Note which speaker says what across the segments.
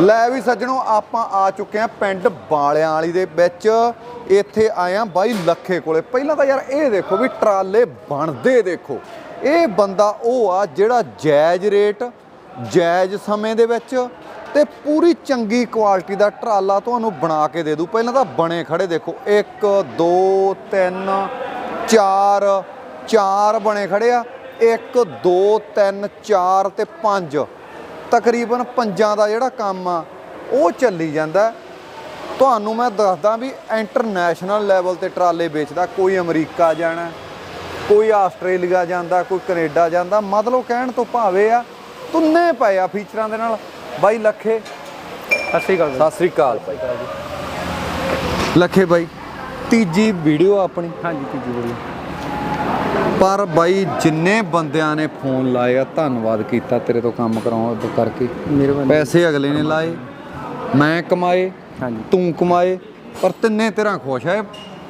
Speaker 1: ਲੈ ਵੀ ਸੱਜਣੋ, ਆਪਾਂ ਆ ਚੁੱਕੇ ਆ ਪਿੰਡ ਬਾਲਿਆਂ ਵਾਲੀ ਦੇ ਵਿੱਚ। ਇੱਥੇ ਆਏ ਆ ਬਾਈ ਲੱਖੇ ਕੋਲੇ। ਪਹਿਲਾਂ ਤਾਂ ਯਾਰ ਇਹ ਦੇਖੋ ਵੀ ਟਰਾਲੇ ਬਣਦੇ ਦੇਖੋ। ਇਹ ਬੰਦਾ ਉਹ ਆ ਜਿਹੜਾ ਜਾਇਜ਼ ਰੇਟ, ਜਾਇਜ਼ ਸਮੇਂ ਦੇ ਵਿੱਚ ਤੇ ਪੂਰੀ ਚੰਗੀ ਕੁਆਲਿਟੀ ਦਾ ਟਰਾਲਾ ਤੁਹਾਨੂੰ ਬਣਾ ਕੇ ਦੇ ਦੂ ਪਹਿਲਾਂ ਤਾਂ ਬਣੇ ਖੜੇ ਦੇਖੋ। 1 2 3 4 ਚਾਰ ਬਣੇ ਖੜੇ ਆ। 1 2 3 4 ਤੇ 5 ਤਕਰੀਬਨ ਪੰਜਾਂ ਦਾ ਜਿਹੜਾ ਕੰਮ ਆ ਉਹ ਚੱਲੀ ਜਾਂਦਾ। ਤੁਹਾਨੂੰ ਮੈਂ ਦੱਸਦਾ ਵੀ ਇੰਟਰਨੈਸ਼ਨਲ ਲੈਵਲ ਤੇ ਟਰਾਲੇ ਵੇਚਦਾ। ਕੋਈ ਅਮਰੀਕਾ ਜਾਣਾ ਕੋਈ ਆਸਟ੍ਰੇਲੀਆ ਜਾਂਦਾ ਕੋਈ ਕੈਨੇਡਾ ਜਾਂਦਾ। ਮਤਲਬ ਕਹਿਣ ਤੋਂ ਭਾਵੇਂ ਆ ਤੁੰਨੇ ਪਏ ਆ ਫੀਚਰਾਂ ਦੇ ਨਾਲ। ਬਾਈ ਲੱਖੇ।
Speaker 2: ਸਤਿ ਸ਼੍ਰੀ ਅਕਾਲ
Speaker 1: ਸਤਿ ਸ੍ਰੀ ਅਕਾਲ। ਲੱਖੇ ਬਾਈ ਤੀਜੀ ਵੀਡੀਓ ਆਪਣੀ।
Speaker 2: ਹਾਂਜੀ ਤੀਜੀ ਬੜੀ
Speaker 1: ਪਰ ਬਾਈ ਜਿੰਨੇ ਬੰਦਿਆਂ ਨੇ ਫੋਨ ਲਾਏ ਆ ਧੰਨਵਾਦ ਕੀਤਾ ਤੇਰੇ ਤੋਂ ਕੰਮ ਕਰਾਉਣ ਕਰਕੇ।
Speaker 2: ਮਿਹਰਬਾਨੀ।
Speaker 1: ਪੈਸੇ ਅਗਲੇ ਨੇ ਲਾਏ ਮੈਂ ਕਮਾਏ
Speaker 2: ਹਾਂਜੀ।
Speaker 1: ਤੂੰ ਕਮਾਏ ਪਰ ਤਿੰਨੇ ਤਰ੍ਹਾਂ ਖੁਸ਼ ਹੈ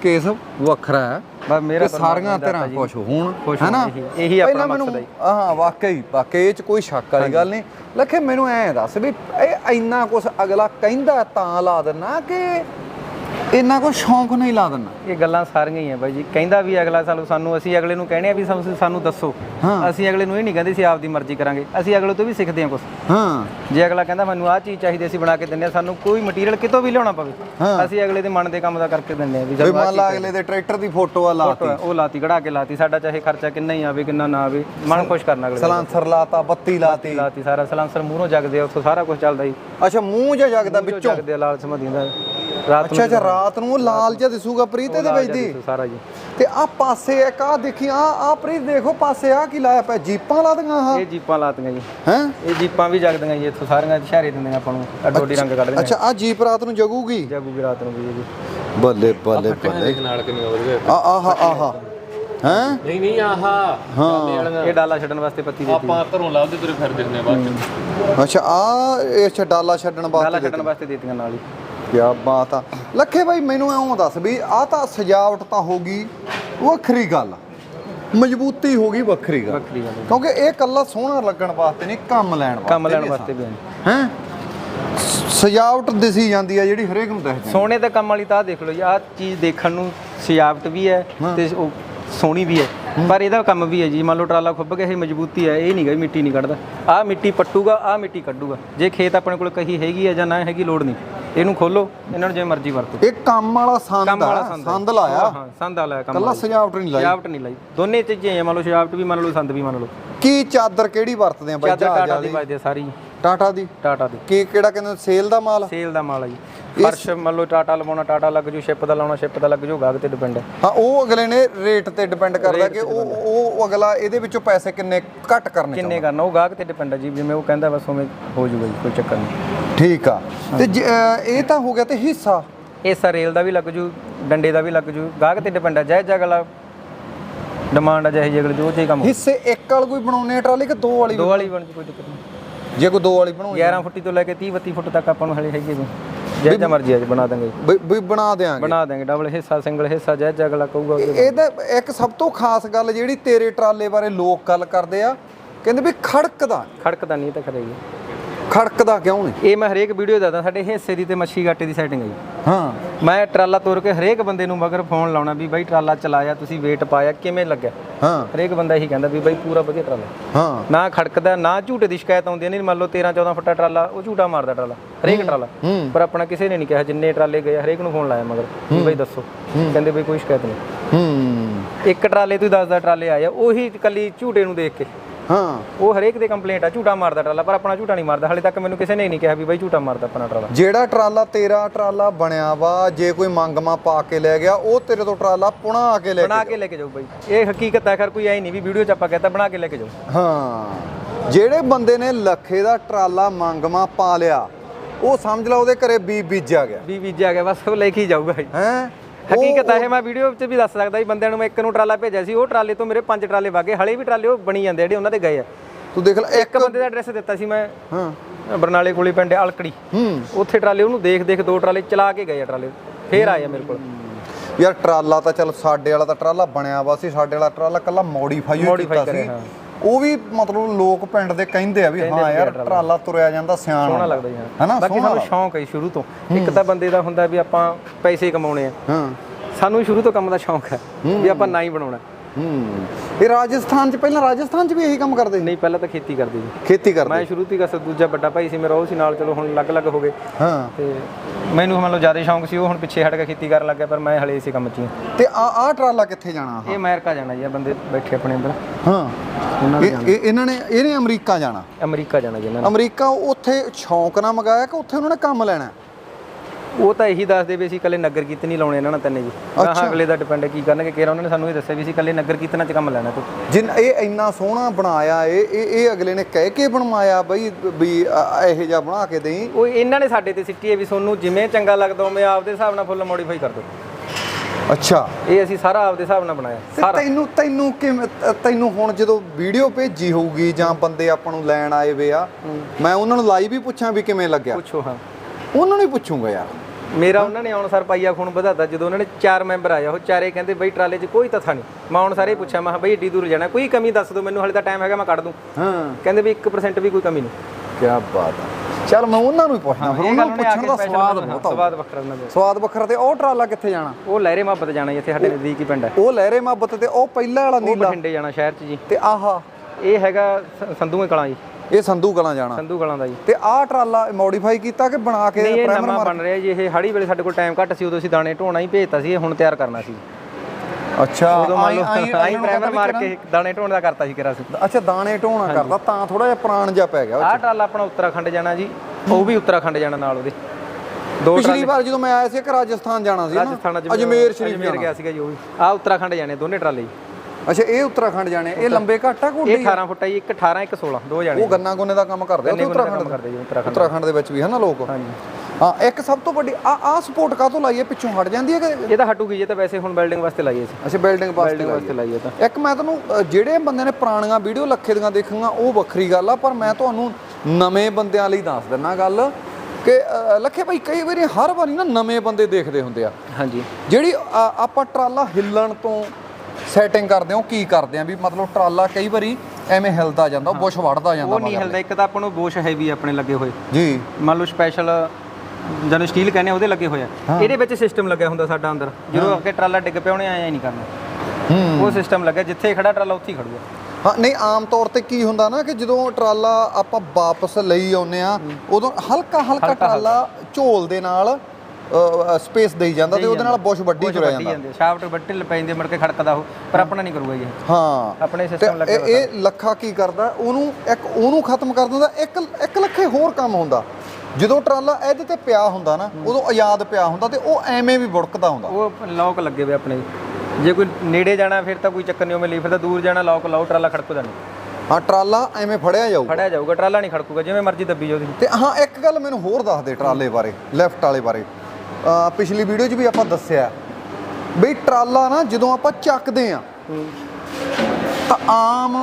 Speaker 1: ਕੇਸ ਵੱਖਰਾ ਹੈ
Speaker 2: ਬਸ ਮੇਰਾ
Speaker 1: ਸਾਰੀਆਂ
Speaker 2: ਜੀ।
Speaker 1: ਖੁਸ਼ ਹੋਣ ਹੈਨਾ?
Speaker 2: ਇਹੀ- ਆਪਣਾ ਮਕਸਦ ਹੈ।
Speaker 1: ਹਾਂ ਵਾਕਈ ਵਾਕਈ ਇਹ ਚ ਕੋਈ ਸ਼ੱਕ ਵਾਲੀ ਗੱਲ ਨਹੀਂ। ਲੱਖੇ ਮੈਨੂੰ ਐਂ ਦੱਸ ਵੀ ਇਹ ਇੰਨਾ ਕੁਛ ਅਗਲਾ ਕਹਿੰਦਾ ਤਾਂ ਲਾ ਦਿੰਨਾ ਕਿ ਇੰਨਾ ਕੁਛ ਸ਼ੌਂਕ ਨਹੀਂ ਲਾ ਦਿੰਨਾ
Speaker 2: ਇਹ ਗੱਲਾਂ ਸਾਰੀਆਂ ਹੀ ਆ ਬਾਈ ਜੀ। ਕਹਿੰਦਾ ਵੀ ਅਗਲਾ ਸਾਨੂੰ ਸਾਨੂੰ ਅਸੀਂ ਅਗਲੇ ਨੂੰ ਕਹਿੰਦੇ ਆ ਵੀ ਸਾਨੂੰ ਸਾਨੂੰ ਦੱਸੋ। ਅਸੀਂ ਅਗਲੇ ਨੂੰ ਇਹ ਨਹੀਂ ਕਹਿੰਦੇ ਸੀ ਆਪਦੀ ਮਰਜ਼ੀ ਕਰਾਂਗੇ। ਅਸੀਂ ਅਗਲੇ ਤੋਂ ਵੀ ਸਿੱਖਦੇ ਹਾਂ ਕੁਝ
Speaker 1: ਹਾਂ।
Speaker 2: ਜੇ ਅਗਲਾ ਕਹਿੰਦਾ ਮੈਨੂੰ ਆਹ ਚੀਜ਼ ਚਾਹੀਦੀ ਅਸੀਂ ਬਣਾ ਕੇ ਦਿੰਦੇ ਆ ਸਾਨੂੰ ਕੋਈ ਮਟੀਰੀਅਲ ਕਿਤੋਂ ਵੀ ਲਿਆਉਣਾ ਪਵੇ। ਅਸੀਂ ਅਗਲੇ ਦੇ ਮਨ ਦੇ ਕੰਮ ਦਾ ਕਰਕੇ ਦਿੰਦੇ ਆ ਵੀ ਜਦੋਂ
Speaker 1: ਮੰਨ ਲਾ ਅਗਲੇ ਦੇ ਟਰੈਕਟਰ ਦੀ ਫੋਟੋ ਆ ਲਾਤੀ।
Speaker 2: ਉਹ ਲਾਤੀ ਕਢਾ ਕੇ ਲਾਤੀ। ਸਾਡਾ ਚਾਹੇ ਖਰਚਾ ਕਿੰਨਾ ਹੀ ਆਵੇ ਕਿੰਨਾ ਨਾ ਆਵੇ ਮਨ ਖੁਸ਼ ਕਰਨਾ ਅਗਲੇ।
Speaker 1: ਸਲਾਂਸਰ ਲਾਤਾ ਬੱਤੀ ਲਾਤੀ।
Speaker 2: ਲਾਤੀ ਸਾਰਾ ਸਲਾਂਸਰ ਮੂਹਰੋਂ ਜਗਦੇ ਉੱਥੋਂ ਸਾਰਾ ਕੁਝ ਚੱਲਦਾ ਜੀ।
Speaker 1: ਅੱਛਾ ਮੂੰਹ ਜਿਹਾ ਜਗਦਾ
Speaker 2: ਵਿੱਚੋਂ? ਜਗਦੇ ਲਾਲ ਦਾ। ਰਾਤ
Speaker 1: ਅੱਛਾ ਅੱਛਾ ਰਾਤ ਨੂੰ ਲਾਲ ਜਿਹਾ ਦਿਸੂਗਾ ਪ੍ਰੀਤ ਇਹਦੇ ਵਿੱਚ ਦੀ?
Speaker 2: ਸਾਰਾ ਜੀ।
Speaker 1: ਤੇ ਆ ਪਾਸੇ ਇੱਕ ਆ ਦੇਖੀ ਆ ਆ ਪ੍ਰੀਤ ਦੇਖੋ ਪਾਸੇ ਆ ਕੀ ਲਾਇਆ ਪਿਆ? ਜੀਪਾਂ ਲਾ ਦੀਆਂ ਆ
Speaker 2: ਇਹ ਜੀਪਾਂ ਲਾਤੀਆਂ ਜੀ।
Speaker 1: ਹੈ?
Speaker 2: ਇਹ ਜੀਪਾਂ ਵੀ ਜਗਦੀਆਂ ਜੀ ਇੱਥੋਂ ਸਾਰੀਆਂ ਇਸ਼ਾਰੇ ਦਿੰਦੀਆਂ ਆਪਾਂ ਨੂੰ। ਅੱਡੋਡੀ ਰੰਗ ਕੱਢਦੀਆਂ
Speaker 1: ਅੱਛਾ ਆ ਜੀਪ ਰਾਤ ਨੂੰ ਜਗੂਗੀ?
Speaker 2: ਜਗੂਗੀ ਰਾਤ ਨੂੰ ਵੀ ਜੀ।
Speaker 1: ਬੱਲੇ ਬੱਲੇ ਬੱਲੇ।
Speaker 3: ਨਾਲ ਕਿੰਨੀ ਵਧੀਆ
Speaker 1: ਆ ਆਹਾ ਆਹਾ। ਹੈ?
Speaker 3: ਨਹੀਂ ਨਹੀਂ ਆਹਾ।
Speaker 1: ਹਾਂ।
Speaker 2: ਇਹ ਡਾਲਾ ਛੱਡਣ ਵਾਸਤੇ ਪੱਤੀ ਦੇ
Speaker 3: ਆਪਾਂ ਘਰੋਂ ਲੱਭਦੇ ਤੁਰੇ ਫਿਰਦੇ ਨੇ ਬਾਅਦ ਚ।
Speaker 1: ਅੱਛਾ ਆ ਇਹ ਡਾਲਾ ਛੱਡਣ
Speaker 2: ਡਾਲਾ
Speaker 1: ਵਾਸਤੇ
Speaker 2: ਛੱਡਣ ਵਾਸਤੇ ਦੇਤੀਆਂ ਨਾਲ ਹੀ।
Speaker 1: ਕੀ ਬਾਤ ਆ। ਲੱਖੇ ਭਾਈ ਮੈਨੂੰ ਐਂ ਦੱਸ ਵੀ ਆ ਤਾਂ ਸਜਾਵਟ ਤਾਂ ਹੋਗੀ ਵੱਖਰੀ ਗੱਲ। ਮਜ਼ਬੂਤੀ ਵੱਖਰੀ ਗੱਲ।
Speaker 2: ਵੱਖਰੀ ਗੱਲ ਹੈ।
Speaker 1: ਕਿਉਂਕਿ ਇਹ ਕੱਲਾ ਸੋਹਣਾ ਲੱਗਣ ਵਾਸਤੇ ਨਹੀਂ ਕੰਮ ਲੈਣ ਵਾਸਤੇ
Speaker 2: ਕੰਮ ਲੈਣ ਵਾਸਤੇ ਵੀ
Speaker 1: ਹੈ? ਸਜਾਵਟ ਦਿਸੀ ਜਾਂਦੀ ਆ ਜਿਹੜੀ ਹਰੇਕ ਨੂੰ ਦਿਖਦੀ
Speaker 2: ਸੋਨੇ ਦੇ ਕੰਮ ਵਾਲੀ ਤਾਂ ਦੇਖ ਲਓ ਜੀ ਆਹ ਚੀਜ਼ ਦੇਖਣ ਨੂੰ ਸਜਾਵਟ ਵੀ ਹੈ ਤੇ ਉਹ ਸੋਹਣੀ ਵੀ ਹੈ। ਪਰ ਇਹਦਾ ਕੰਮ ਵੀ ਹੈ ਜੀ ਮੰਨ ਲਓ ਟਰਾਲਾ ਖੁੱਬ ਗਿਆ ਇਹ ਮਜ਼ਬੂਤੀ ਹੈ ਇਹ ਨਹੀਂ ਗਾ ਵੀ ਮਿੱਟੀ ਨਹੀਂ ਕੱਢਦਾ। ਆਹ ਮਿੱਟੀ ਪੱਟੂਗਾ ਆਹ ਮਿੱਟੀ ਕੱਢੂਗਾ। ਜੇ ਖੇਤ ਆਪਣੇ ਕੋਲ ਕਹੀ ਹੈਗੀ ਹੈ ਜਾਂ ਨਾ ਹੈਗੀ ਲੋੜ ਨਹੀਂ। ਇਹਨੂੰ ਖੋਲੋ ਇਹਨਾਂ ਨੂੰ ਜਿਵੇਂ ਮਰਜ਼ੀ ਵਰਤੋ।
Speaker 1: ਇਹ ਕੰਮ ਵਾਲਾ ਸੰਦ
Speaker 2: ਕੰਮ ਵਾਲਾ
Speaker 1: ਆ
Speaker 2: ਸੰਦ
Speaker 1: ਲਾਇਆ।
Speaker 2: ਹਾਂ ਸੰਦ ਵਾਲਾ ਕੰਮ
Speaker 1: ਕੱਲਾ। ਸਜਾਵਟ ਨਹੀਂ ਲਾਈ।
Speaker 2: ਸਜਾਵਟ ਨਹੀਂ ਲਾਈ। ਦੋਨੇ ਚੀਜ਼ਾਂ ਆ, ਮੰਨ ਲਓ ਸਜਾਵਟ ਵੀ ਮੰਨ ਲਓ ਸੰਦ ਵੀ ਮੰਨ ਲਓ।
Speaker 1: ਕੀ ਚਾਦਰ ਕਿਹੜੀ ਵਰਤਦੇ ਆ ਬਾਈ?
Speaker 2: ਚਾਦਰ ਟਾਟਾ ਦੀ ਆ ਸਾਰੀ।
Speaker 1: ਟਾਟਾ ਦੀ?
Speaker 2: ਟਾਟਾ ਦੀ।
Speaker 1: ਕੀ ਕਿਹੜਾ ਕਹਿੰਦੇ ਸੇਲ ਦਾ ਮਾਲ
Speaker 2: ਸੇਲ ਦਾ ਮਾਲ ਆ ਜੀ। ਫਰਸ਼ ਮੰਨ ਲਓ ਟਾਟਾ ਲਵਾਉਣਾ ਟਾਟਾ ਲੱਗ ਜੂ ਸ਼ਿਪ ਦਾ ਲਾਉਣਾ ਸ਼ਿਪ ਦਾ ਲੱਗ ਜੂ ਗਾਹਕ ਤੇ ਡਿਪੈਂਡ ਹੈ।
Speaker 1: ਹਾਂ ਉਹ ਅਗਲੇ ਨੇ ਰੇਟ ਤੇ ਡਿਪੈਂਡ ਕਰਦਾ ਕਿ ਉਹ ਉਹ ਅਗਲਾ ਇਹਦੇ ਵਿੱਚੋਂ ਪੈਸੇ ਕਿੰਨੇ ਘੱਟ ਕਰਨੇ
Speaker 2: ਕਿੰਨੇ ਕਰਨਾ ਉਹ ਗਾਹਕ ਤੇ ਡਿਪੈਂਡ ਹੈ ਜੀ ਜਿਵੇਂ ਉਹ ਕਹਿੰਦਾ ਬਸ ਉਵੇਂ ਹੋ ਜੂਗਾ ਜੀ ਕੋਈ ਚੱਕਰ ਨਹੀਂ।
Speaker 1: ਠੀਕ ਆ। ਤੇ ਜ- ਇਹ ਤਾਂ ਹੋ ਗਿਆ ਤੇ ਹਿੱਸਾ।
Speaker 2: ਇਹ ਸਰੇਲ ਦਾ ਵੀ ਲੱਗ ਜੂ ਡੰਡੇ ਦਾ ਵੀ ਲੱਗ ਜੂ ਗਾਹਕ ਤੇ ਡਿਪੈਂਡ ਹੈ ਜੈ ਜਗਲਾ ਡਿਮਾਂਡ ਹੈ ਜਿਹੇ ਜਗਲ ਜੋ ਚੇ ਕੰਮ
Speaker 1: ਹਿੱਸੇ ਇੱਕ ਵਾਲ ਕੋਈ ਬਣਾਉਣੇ ਆ ਟਰਾਲੀ ਕਿ ਦੋ ਵਾਲੀ
Speaker 2: ਦੋ ਵਾਲੀ ਬਣ ਜੂ ਕੋਈ ਦਿੱਕਤ ਨਹੀਂ।
Speaker 1: ਜੇ ਕੋਈ ਦੋ ਵਾਲੀ ਬਣਾਉਣੀ
Speaker 2: 11 ਫੁੱਟੀ ਤੋਂ ਲੈ ਕੇ 30 32 ਫੁੱਟ ਤੱਕ ਆਪਾਂ ਨੂੰ ਹਲੇ ਹੈਗੀ ਜੀ। ਜੈ ਜੈ ਮਰਜ਼ੀ ਹੈ ਜੀ ਬਣਾ ਦਾਂਗੇ
Speaker 1: ਵੀ ਬਣਾ ਦੇਾਂਗੇ
Speaker 2: ਬਣਾ ਦਾਂਗੇ ਡਬਲ ਹਿੱਸਾ ਸਿੰਗਲ ਹਿੱਸਾ ਜੈ ਜਗਲਾ ਕਹੂਗਾ ਉਹਦੇ
Speaker 1: ਇਹਦਾ ਇੱਕ ਸਭ ਤੋਂ ਖਾਸ ਗੱਲ ਜਿਹੜੀ ਤੇਰੇ ਟਰਾਲੇ ਬਾਰੇ ਲੋਕ ਗੱਲ ਕਰਦੇ ਆ ਕਹਿੰਦੇ ਵੀ ਖੜਕਦਾ
Speaker 2: ਖੜਕਦਾ ਨਹੀਂ ਤਾਂ ਕਰੇਗੀ
Speaker 1: ਖੜਕਦਾ ਕਿਉਂ ਨਹੀਂ?
Speaker 2: ਇਹ ਮੈਂ ਹਰੇਕ ਵੀਡੀਓ ਦੱਸਦਾ ਸਾਡੇ ਹਿੱਸੇ ਦੀ ਤੇ ਮੱਛੀ ਗਾਟੇ ਦੀ ਸੈਟਿੰਗ ਹੈ ਜੀ।
Speaker 1: ਹਾਂ।
Speaker 2: ਮੈਂ ਟਰਾਲਾ ਤੋਰ ਕੇ ਹਰੇਕ ਬੰਦੇ ਨੂੰ ਮਗਰ ਫੋਨ ਲਾਉਣਾ ਵੀ ਬਾਈ ਟਰਾਲਾ ਚਲਾਇਆ ਤੁਸੀਂ weight ਪਾਇਆ ਕਿਵੇਂ ਲੱਗਿਆ?
Speaker 1: ਹਾਂ।
Speaker 2: ਹਰੇਕ ਬੰਦਾ ਇਹੀ ਕਹਿੰਦਾ ਵੀ ਬਾਈ ਪੂਰਾ ਵਧੀਆ ਟਰਾਲਾ।
Speaker 1: ਹਾਂ।
Speaker 2: ਨਾ ਖੜਕਦਾ ਨਾ ਝੂਟੇ ਦੀ ਸ਼ਿਕਾਇਤ ਆਉਂਦੀ ਨਹੀਂ ਮੰਨ ਲਓ 13 14 ਫੁੱਟਾ ਟਰਾਲਾ ਉਹ ਝੂਟਾ ਮਾਰਦਾ ਟਰਾਲਾ ਹਰੇਕ ਟਰਾਲਾ। ਪਰ ਆਪਣਾ ਕਿਸੇ ਨੇ ਨਹੀਂ ਕਿਹਾ ਜਿੰਨੇ ਟਰਾਲੇ ਗਏ ਹਰੇਕ ਨੂੰ ਫੋਨ ਲਾਇਆ ਮਗਰ ਵੀ ਬਾਈ ਦੱਸੋ। ਕਹਿੰਦੇ ਬਈ ਕੋਈ ਸ਼ਿਕਾਇਤ ਨਹੀਂ।
Speaker 1: ਹੂੰ।
Speaker 2: ਇੱਕ ਟਰਾਲੇ ਤੋਂ 10 ਦਾ ਟਰਾਲੇ ਆਇਆ ਉਹੀ ਇਕੱਲੀ ਝੂਟੇ ਨੂੰ ਦੇਖ ਕੇ।
Speaker 1: ਹਾਂ।
Speaker 2: ਉਹ ਹਰੇਕ ਦੇ ਕੰਪਲੇਂਟ ਆ ਝੂਟਾ ਮਾਰਦਾ ਟਰਾਲਾ ਪਰ ਆਪਣਾ ਝੂਟਾ ਨਹੀਂ ਮਾਰਦਾ। ਹਾਲੇ ਤੱਕ ਮੈਨੂੰ ਕਿਸੇ ਨੇ ਨਹੀਂ ਕਿਹਾ ਵੀ ਬਾਈ ਝੂਟਾ ਮਾਰਦਾ ਆਪਣਾ ਟਰਾਲਾ।
Speaker 1: ਜਿਹੜਾ ਟਰਾਲਾ ਤੇਰਾ ਟਰਾਲਾ ਬਣਿਆ ਵਾ ਜੇ ਕੋਈ ਮੰਗਮਾ ਪਾ ਕੇ ਲੈ ਗਿਆ ਉਹ ਤੇਰੇ ਤੋਂ ਟਰਾਲਾ ਪੁਣਾ ਆ ਕੇ ਲੈ
Speaker 2: ਬਣਾ
Speaker 1: ਕੇ
Speaker 2: ਕੇ ਲੈ ਕੇ ਜਾਓ ਬਾਈ। ਇਹ ਹਕੀਕਤ ਹੈ ਖਰ ਕੋਈ ਐ ਨਹੀਂ ਵੀ ਵੀਡੀਓ ਚ ਆਪਾਂ ਕਹਤਾ ਬਣਾ ਕੇ ਲੈ ਕੇ ਜਾਓ।
Speaker 1: ਹਾਂ। ਜਿਹੜੇ ਬੰਦੇ ਨੇ ਲੱਖੇ ਦਾ ਟਰਾਲਾ ਮੰਗਮਾ ਪਾ ਲਿਆ ਉਹ ਸਮਝ ਲਾ ਉਹਦੇ ਘਰੇ ਬੀ ਬੀਜਿਆ ਗਿਆ।
Speaker 2: ਵੀ ਬੀਜਿਆ ਗਿਆ ਬਸ ਉਹ ਲੈ ਕੇ ਜਾਊਗਾ
Speaker 1: ਹੈ?
Speaker 2: ਹਕੀਕਤ ਹੈ ਮੈਂ ਵੀਡੀਓ ਵਿੱਚ ਵੀ ਦੱਸ ਸਕਦਾ ਜੀ ਬੰਦਿਆਂ ਨੂੰ ਮੈਂ ਇੱਕ ਨੂੰ ਟਰਾਲਾ ਭੇਜਿਆ ਸੀ ਉਹ ਟਰਾਲੇ ਤੋਂ ਮੇਰੇ ਪੰਜ ਟਰਾਲੇ ਵਾਗੇ ਹਲੇ ਵੀ ਟਰਾਲੇ ਉਹ ਬਣੀ ਜਾਂਦੇ ਜਿਹੜੇ ਉਹਨਾਂ ਦੇ ਗਏ ਆ।
Speaker 1: ਤੂੰ ਦੇਖ ਲੈ ਇੱਕ
Speaker 2: ਬੰਦੇ ਦਾ ਐਡਰੈਸ ਦਿੱਤਾ ਸੀ ਮੈਂ।
Speaker 1: ਹਾਂ।
Speaker 2: ਬਰਨਾਲੇ ਕੋਲੇ ਪਿੰਡ ਅਲਕੜੀ।
Speaker 1: ਹੂੰ।
Speaker 2: ਉੱਥੇ ਟਰਾਲੇ ਉਹਨੂੰ ਦੇਖ ਦੇਖ ਦੋ ਟਰਾਲੇ ਚਲਾ ਕੇ ਗਏ ਆ ਟਰਾਲੇ। ਫੇਰ ਆਏ ਆ ਮੇਰੇ ਕੋਲ।
Speaker 1: ਯਾਰ ਟਰਾਲਾ ਤਾਂ ਚੱਲ ਸਾਡੇ ਵਾਲਾ ਤਾਂ ਟਰਾਲਾ ਬਣਿਆ ਵਾ ਸੀ ਸਾਡੇ ਵਾਲਾ ਟਰਾਲਾ ਕੱਲਾ ਮੋਡੀਫਾਈ ਕੀਤਾ ਸੀ। ਉਹ ਵੀ ਮਤਲਬ ਲੋਕ ਪਿੰਡ ਦੇ ਕਹਿੰਦੇ ਆ ਵੀ ਹਾਂ ਯਾਰ
Speaker 2: ਟਰਾਲਾ।
Speaker 1: ਤੁਰਿਆ ਜਾਂਦਾ ਸਿਆਣ।
Speaker 2: ਸੋਹਣਾ। ਲੱਗਦਾ ਜੀ ਹਾਂ।
Speaker 1: ਹਨਾ
Speaker 2: ਬਾਕੀ ਸਾਨੂੰ ਸ਼ੌਂਕ ਹੈ ਸ਼ੁਰੂ ਤੋਂ। ਇੱਕ ਤਾਂ ਬੰਦੇ ਦਾ ਹੁੰਦਾ ਵੀ ਆਪਾਂ ਪੈਸੇ ਕਮਾਉਣੇ ਆ।
Speaker 1: ਹਾਂ।
Speaker 2: ਸਾਨੂੰ ਸ਼ੁਰੂ ਤੋਂ ਕੰਮ ਦਾ ਸ਼ੌਂਕ ਹੈ ਵੀ ਆਪਾਂ ਨਾ ਹੀ ਬਣਾਉਣਾ।
Speaker 1: ਹੂੰ। ਇਹ ਰਾਜਸਥਾਨ ਚ ਪਹਿਲਾਂ ਰਾਜਸਥਾਨ ਚ ਵੀ ਇਹੀ ਕੰਮ ਕਰਦੇ? ਸੀ
Speaker 2: ਨਹੀਂ ਪਹਿਲਾਂ ਤਾਂ ਖੇਤੀ ਕਰਦੇ ਜੀ।
Speaker 1: ਖੇਤੀ ਕਰਦੇ।
Speaker 2: ਮੈਂ ਸ਼ੁਰੂ ਤੋਂ ਹੀ ਕਸ ਦੂਜਾ ਵੱਡਾ ਭਾਈ ਸੀ ਮੇਰਾ ਉਹ ਸੀ ਨਾਲ ਚਲੋ ਹੁਣ ਅਲੱਗ-ਅਲੱਗ ਹੋ ਗਏ।
Speaker 1: ਹਾਂ।
Speaker 2: ਤੇ ਮੈਨੂੰ ਮੰਨ ਲਓ ਜ਼ਿਆਦਾ ਸ਼ੌਂਕ ਸੀ ਉਹ ਹੁਣ ਪਿੱਛੇ ਹਟ ਕੇ ਖੇਤੀ ਕਰਨ ਲੱਗ ਗਿਆ ਪਰ ਮੈਂ ਹਲੇ ਇਸੇ ਕੰਮ 'ਚ ਹੀ ਹਾਂ।
Speaker 1: ਤੇ ਆ ਆ ਟਰਾਲਾ ਕਿੱਥੇ ਜਾਣਾ
Speaker 2: ਇਹ ਅਮਰੀਕਾ ਜਾਣਾ ਜੀ ਆ ਬੰਦੇ ਬੈਠੇ ਆਪਣੇ ਅੰਦਰ।
Speaker 1: ਹਾਂ।
Speaker 2: ਨੇ
Speaker 1: ਇਹ ਇਹ- ਇਹਨਾਂ ਨੇ ਇਹਨੇ ਅਮਰੀਕਾ ਜਾਣਾ?
Speaker 2: ਅਮਰੀਕਾ ਜਾਣਾ ਜੀ ਇਹਨਾਂ ਨੇ।
Speaker 1: ਅਮਰੀਕਾ ਉੱਥੇ ਸ਼ੌਂਕ ਨਾਲ ਮੰਗਾਇਆ ਕਿ ਉੱਥੇ ਉਹਨਾਂ ਨੇ ਕੰਮ ਲੈਣਾ?
Speaker 2: ਉਹ ਤਾਂ ਇਹੀ ਦੱਸਦੇ ਵੀ ਅਸੀਂ ਕੱਲੇ ਨਗਰ ਕੀਰਤਨ ਨਹੀਂ ਲਾਉਣੇ ਇਹਨਾਂ ਨਾਲ ਤੰਨੇ ਜੀ। ਗਾਹਾਂ ਅਗਲੇ ਦਾ ਡਿਪੈਂਡ ਕੀ ਕਰਨਗੇ ਕਿਹੜਾ ਉਹਨਾਂ ਨੇ ਸਾਨੂੰ ਇਹ ਦੱਸਿਆ ਵੀ ਅਸੀਂ ਕੱਲੇ ਨਗਰ ਕੀਰਤਨਾਂ 'ਚ ਕੰਮ ਲੈਣਾ ਤੂੰ।
Speaker 1: ਜਿਨ ਇਹ ਇੰਨਾ ਸੋਹਣਾ ਬਣਾਇਆ ਇਹ ਇਹ ਇਹ ਅਗਲੇ ਨੇ ਕਹਿ ਕੇ ਬਣਵਾਇਆ ਬਈ ਵੀ ਇਹੋ ਜਿਹਾ ਬਣਾ ਕੇ ਦੇਈ।
Speaker 2: ਉਹ ਇਹਨਾਂ ਨੇ ਸਾਡੇ ਤੇ ਸਿੱਟੀ ਹੈ ਵੀ ਤੁਹਾਨੂੰ ਜਿਵੇਂ ਚੰਗਾ ਲੱਗਦਾ ਉਵੇਂ ਆਪਦੇ ਹਿਸਾਬ ਨਾਲ ਫੁੱਲ ਮੋਡੀਫਾਈ ਕਰ ਦਿਓ।
Speaker 1: ਅੱਛਾ।
Speaker 2: ਇਹ ਅਸੀਂ ਸਾਰਾ ਆਪਦੇ ਹਿਸਾਬ ਨਾਲ ਬਣਾਇਆ ਸਾਰਾ।
Speaker 1: ਤੈਨੂੰ ਤੈਨੂੰ ਕਿਵੇਂ ਤੈਨੂੰ ਹੁਣ ਜਦੋਂ ਵੀਡੀਓ ਭੇਜੀ ਹੋਊਗੀ ਜਾਂ ਬੰਦੇ ਆਪਾਂ ਨੂੰ ਲੈਣ ਆਏ ਵੇ ਆ ਮੈਂ ਉਹਨਾਂ ਨੂੰ ਲਾਈਵ ਹੀ ਪੁੱਛਾਂ ਵੀ ਕਿਵੇਂ ਲੱਗਿਆ।
Speaker 2: ਪੁੱਛੋ ਹਾਂ।
Speaker 1: ਉਹਨਾਂ ਨੂੰ ਪੁੱਛੂੰਗਾ ਯਾਰ।
Speaker 2: ਮੇਰਾ ਉਹਨਾਂ ਨੇ ਆਉਣ ਸਰ ਪਾਈਆ ਖੂਨ ਵਧਾਤਾ ਜਦੋਂ ਉਹਨਾਂ ਨੇ ਚਾਰ ਮੈਂਬਰ ਆਇਆ ਉਹ ਚਾਰੇ ਕਹਿੰਦੇ ਬਈ ਟਰਾਲੇ 'ਚ ਕੋਈ ਤਥਾ ਨਹੀਂ। ਮੈਂ ਹੁਣ ਸਾਰੇ ਪੁੱਛਿਆ ਮੈਂ ਬਈ ਏਡੀ ਦੂਰ ਜਾਣਾ ਕੋਈ ਕਮੀ ਦੱਸ ਦਿਓ ਮੈਨੂੰ ਹਲੇ ਤਾਂ ਟਾਈਮ ਹੈਗਾ ਮੈਂ ਕੱਢ ਦੂੰ।
Speaker 1: ਹਾਂ।
Speaker 2: ਕਹਿੰਦੇ ਵੀ 1% ਵੀ ਕੋਈ ਕਮੀ ਨਹੀਂ।
Speaker 1: ਕੀ ਬਾਤ ਆ। ਚੱਲ ਮੈਂ ਉਹਨਾਂ ਨੂੰ ਹੀ ਪੁੱਛਣਾ ਫਿਰ ਉਹਨਾਂ ਨੂੰ ਪੁੱਛਣ ਦਾ ਸਵਾਦ ਬਹੁਤ ਆ
Speaker 2: ਸਵਾਦ ਵੱਖਰਾ ਉਹਨਾਂ ਦਾ।
Speaker 1: ਸਵਾਦ ਵੱਖਰਾ ਤੇ ਉਹ ਟਰਾਲਾ ਕਿੱਥੇ ਜਾਣਾ?
Speaker 2: ਉਹ ਲਹਿਰੇ ਮੁਹੱਬਤ ਜਾਣਾ ਜੀ, ਇੱਥੇ ਸਾਡੇ ਨਜ਼ਦੀਕ ਹੀ ਪਿੰਡ ਹੈ।
Speaker 1: ਉਹ ਲਹਿਰੇ ਮੁਹੱਬਤ ਤੇ ਉਹ ਪਹਿਲਾ ਵਾਲਾ
Speaker 2: ਉਹ
Speaker 1: ਨੀਲਾ।
Speaker 2: ਬਠਿੰਡੇ ਜਾਣਾ ਸ਼ਹਿਰ 'ਚ ਜੀ।
Speaker 1: ਤੇ ਆਹਾ।
Speaker 2: ਇਹ ਹੈਗਾ ਸੰਧੂਏ ਕਲਾਂ ਜੀ।
Speaker 1: ਇਹ ਸੰਧੂ ਕਲਾਂ ਜਾਣਾ।
Speaker 2: ਸੰਧੂ ਕਲਾਂ ਦਾ ਜੀ।
Speaker 1: ਤੇ ਆਹ ਟਰਾਲਾ ਮੋਡੀਫਾਈ ਕੀਤਾ ਕਿ ਬਣਾ ਕੇ
Speaker 2: ਨਹੀਂ ਇਹ
Speaker 1: primer
Speaker 2: ਨਵਾਂ
Speaker 1: ਮਾਰ-
Speaker 2: ਬਣ ਰਿਹਾ ਜੀ ਇਹ ਹਾੜੀ ਵੇਲੇ ਸਾਡੇ ਕੋਲ ਟਾਈਮ ਘੱਟ ਸੀ ਉਦੋਂ ਅਸੀਂ ਦਾਣੇ ਢੋਣਾ ਹੀ ਭੇਜਤਾ ਸੀ ਇਹ ਹੁਣ ਤਿਆਰ ਕਰਨਾ ਸੀ।
Speaker 1: ਅੱਛਾ
Speaker 2: ਉਦੋਂ ਮੰਨ ਲਓ
Speaker 1: ਆਈਂ-
Speaker 2: ਪ੍ਰਾਈਮਰ ਮਾਰ ਕੇ ਦਾਣੇ ਢੋਣ ਦਾ ਕਰਤਾ ਸੀ ਕਿਰਾ ਸੀ।
Speaker 1: ਅੱਛਾ ਦਾਣੇ ਢੋਣਾ ਕਰਦਾ ਤਾਂ ਥੋੜਾ ਜਿਹਾ ਪੁਰਾਣ ਜਿਹਾ ਪੈ ਗਿਆ।
Speaker 2: ਆਹ ਟਰਾਲਾ ਆਪਣਾ ਉੱਤਰਾਖੰਡ ਜਾਣਾ ਜੀ ਉਹ ਵੀ ਉੱਤਰਾਖੰਡ ਜਾਣਾ ਨਾਲ ਉਹਦੇ। ਦੋ
Speaker 1: ਪਿਛਲੀ ਵਾਰ ਜਦੋਂ ਮੈਂ ਆਇਆ ਸੀ ਕਿ ਰਾਜਸਥਾਨ ਜਾਣਾ ਸੀ ਨਾ
Speaker 2: ਰਾਜਸਥਾਨ
Speaker 1: ਅਜਮੇਰ ਸ਼ਰੀਫ
Speaker 2: ਅਜਮੇਰ ਗਿਆ ਸੀਗਾ ਜੀ ਉਹ ਵੀ। ਆਹ ਉੱਤਰਾਖੰਡ ਜਾਣੇ ਦੋਨੇ ਟਰਾਲੇ ਜੀ।
Speaker 1: ਅੱਛਾ ਇਹ ਉੱਤਰਾਖੰਡ ਜਾਣੇ ਇਹ ਲੰਬੇ ਘੱਟ ਆ
Speaker 2: ਇਹ
Speaker 1: ਕੋਡੀ
Speaker 2: 18 ਫੁੱਟ ਆ ਜੀ ਇੱਕ 18 ਇੱਕ 16 ਦੋ ਜਾਣੇ
Speaker 1: ਉਹ ਗੰਨਾ ਗੁੰਨੇ ਦਾ ਕੰਮ ਕਰਦੇ ਆ ਉੱਤਰਾਖੰਡ
Speaker 2: ਕਰਦੇ ਜੀ ਉੱਤਰਾਖੰਡ
Speaker 1: ਦੇ। ਵਿੱਚ ਵੀ ਹੈ ਨਾ ਲੋਕ?
Speaker 2: ਹਾਂਜੀ।
Speaker 1: ਹਾਂ ਇੱਕ ਸਭ ਤੋਂ ਵੱਡੀ ਆ ਆ ਸਪੋਰਟ ਕਾਹਤੋਂ ਲਾਈਏ? ਪਿੱਛੋਂ ਹਟ ਜਾਂਦੀ ਹੈ ਕਿ
Speaker 2: ਇਹ ਤਾਂ ਹਟੂਗੀ ਜੀ ਤਾਂ ਵੈਸੇ ਹੁਣ ਬਿਲਡਿੰਗ ਵਾਸਤੇ ਲਾਈਏ ਸੀ
Speaker 1: ਅੱਛਾ ਬਿਲਡਿੰਗ ਵਾਸਤੇ ਲਾਈਏ।
Speaker 2: ਤਾਂ।
Speaker 1: ਇੱਕ ਮੈਂ ਤੁਹਾਨੂੰ ਜਿਹੜੇ ਬੰਦੇ ਨੇ ਪੁਰਾਣੀਆਂ ਵੀਡੀਓ ਲੱਖੇ ਦੀਆਂ ਦੇਖੀਆਂ ਉਹ ਵੱਖਰੀ ਗੱਲ ਆ ਪਰ ਮੈਂ ਤੁਹਾਨੂੰ ਨਵੇਂ ਬੰਦਿਆਂ ਲਈ ਦੱਸ ਦਿੰਨਾ ਗੱਲ ਕਿ ਲੱਖੇ ਭਾਈ ਕਈ ਵਾਰੀ ਹਰ ਵਾਰੀ ਨਾ ਨਵੇਂ ਬੰਦੇ ਦੇਖਦੇ ਹੁੰਦੇ ਆ।
Speaker 2: ਹਾਂਜੀ।
Speaker 1: ਜਿਹੜੀ ਆਪਾਂ ਟਰਾਲਾ ਹਿੱਲਣ ਤੋਂ ਸੈਟਿੰਗ ਕਰਦੇ ਹਾਂ ਕੀ ਕਰਦੇ ਆ ਵੀ ਮਤਲਬ ਟਰਾਲਾ ਕਈ ਵਾਰੀ ਐਵੇਂ ਹਿਲਦਾ ਜਾਂਦਾ ਬੁਸ਼ ਵੜਦਾ ਜਾਂਦਾ
Speaker 2: ਉਹ ਨਹੀਂ ਹਿਲਦਾ ਇੱਕ ਤਾਂ ਆਪਾਂ ਨੂੰ ਬੋਸ਼ ਹੈਵੀ ਆਪਣੇ ਲੱਗੇ ਹੋਏ।
Speaker 1: ਜੀ।
Speaker 2: ਮੰਨ ਲਓ ਸਪੈਸ਼ਲ ਜਦੋਂ ਸਟੀਲ ਕਹਿੰਦੇ ਆ, ਉਹਦੇ ਲੱਗੇ ਹੋਏ ਆ। ਇਹਦੇ ਵਿੱਚ ਸਿਸਟਮ ਲੱਗਿਆ ਹੁੰਦਾ ਸਾਡਾ ਅੰਦਰ। ਜਦੋਂ ਅੱਗੇ ਟਰਾਲਾ ਡਿੱਗ ਪਿਆ ਉਹਨੇ ਐਂ ਨਹੀਂ ਕਰਨਾ।
Speaker 1: ਹੂੰ।
Speaker 2: ਉਹ ਸਿਸਟਮ ਲੱਗਿਆ ਜਿੱਥੇ ਖੜਾ ਟਰਾਲਾ ਉੱਥੇ ਹੀ ਖੜੂਗਾ।
Speaker 1: ਹਾਂ ਨਹੀਂ ਆਮ ਤੌਰ ਤੇ ਕੀ ਹੁੰਦਾ ਨਾ ਕਿ ਜਦੋਂ ਟਰਾਲਾ ਆਪਾਂ ਵਾਪਸ ਲਈ ਆਉਨੇ ਆ ਉਦੋਂ ਹਲਕਾ ਹਲਕਾ ਟਰਾਲਾ ਝੋਲ ਦੇ ਨਾਲ ਸਪੇਸ ਦੇਈ ਜਾਂਦਾ ਤੇ ਉਹਦੇ ਨਾਲ ਬੁਸ਼ ਵੱਡੀ
Speaker 2: ਵੱਢੀ
Speaker 1: ਜਾਂਦਾ।
Speaker 2: ਸ਼ਾਫਟ ਵੱਟੇ ਪੈਂਦੇ ਮੁੜ ਕੇ ਖੜਕਦਾ ਉਹ ਪਰ ਆਪਣਾ ਨਹੀਂ ਕਰੂਗਾ ਜੀ ਇਹ।
Speaker 1: ਹਾਂ।
Speaker 2: ਆਪਣੇ ਸਿਸਟਮ ਲੱਗਿਆ
Speaker 1: ਇਹ ਲੱਖਾ ਕੀ ਕਰਦਾ? ਉਹਨੂੰ ਇੱਕ ਉਹਨੂੰ ਖਤਮ ਕਰ ਦਿੰਦਾ ਇੱਕ ਇੱਕ ਲੱਖੇ ਹੋਰ ਕੰਮ ਹੁੰਦਾ। ਜਦੋਂ ਟਰਾਲਾ ਇਹਦੇ ਤੇ ਪਿਆ ਹੁੰਦਾ ਨਾ ਉਦੋਂ ਆਜ਼ਾਦ ਪਿਆ ਹੁੰਦਾ ਤੇ ਉਹ ਐਵੇਂ ਵੀ ਬੁੜਕਦਾ ਹੁੰਦਾ।
Speaker 2: ਉਹ ਲੋਕ ਲੱਗੇ ਵੇ ਆਪਣੇ। ਜੇ ਕੋਈ ਨੇੜੇ ਜਾਣਾ ਫਿਰ ਤਾਂ ਕੋਈ ਚੱਕਰ ਨਹੀਂ ਉਹ ਲਈ ਫਿਰ ਤਾਂ ਦੂਰ ਜਾਣਾ ਲੋਕ ਲਾਓ ਟਰਾਲਾ ਖੜਕੂਦਾ ਨਹੀਂ।
Speaker 1: ਹਾਂ ਟਰਾਲਾ ਐਵੇਂ ਫੜਿਆ ਜਾਊ।
Speaker 2: ਖੜਿਆ ਜਾਊਗਾ ਟਰਾਲਾ ਨਹੀਂ ਖੜਕੂਗਾ ਜਿਵੇਂ ਮਰਜ਼ੀ ਦੱਬੀ ਜਾਓ ਤੁਸੀਂ।
Speaker 1: ਤੇ ਹਾਂ ਇੱਕ ਗੱਲ ਮੈਨੂੰ ਹੋਰ ਦੱਸ ਦੇ ਟਰਾਲੇ ਬਾਰੇ ਲੈਫਟ ਵਾਲੇ ਬਾਰੇ। ਪਿਛਲੀ ਵੀਡੀਓ 'ਚ ਵੀ ਆਪਾਂ ਦੱਸਿਆ ਬਈ ਟਰਾਲਾ ਨਾ ਜਦੋਂ ਆਪਾਂ ਚੱਕਦੇ ਆ ਤਾਂ ਆਮ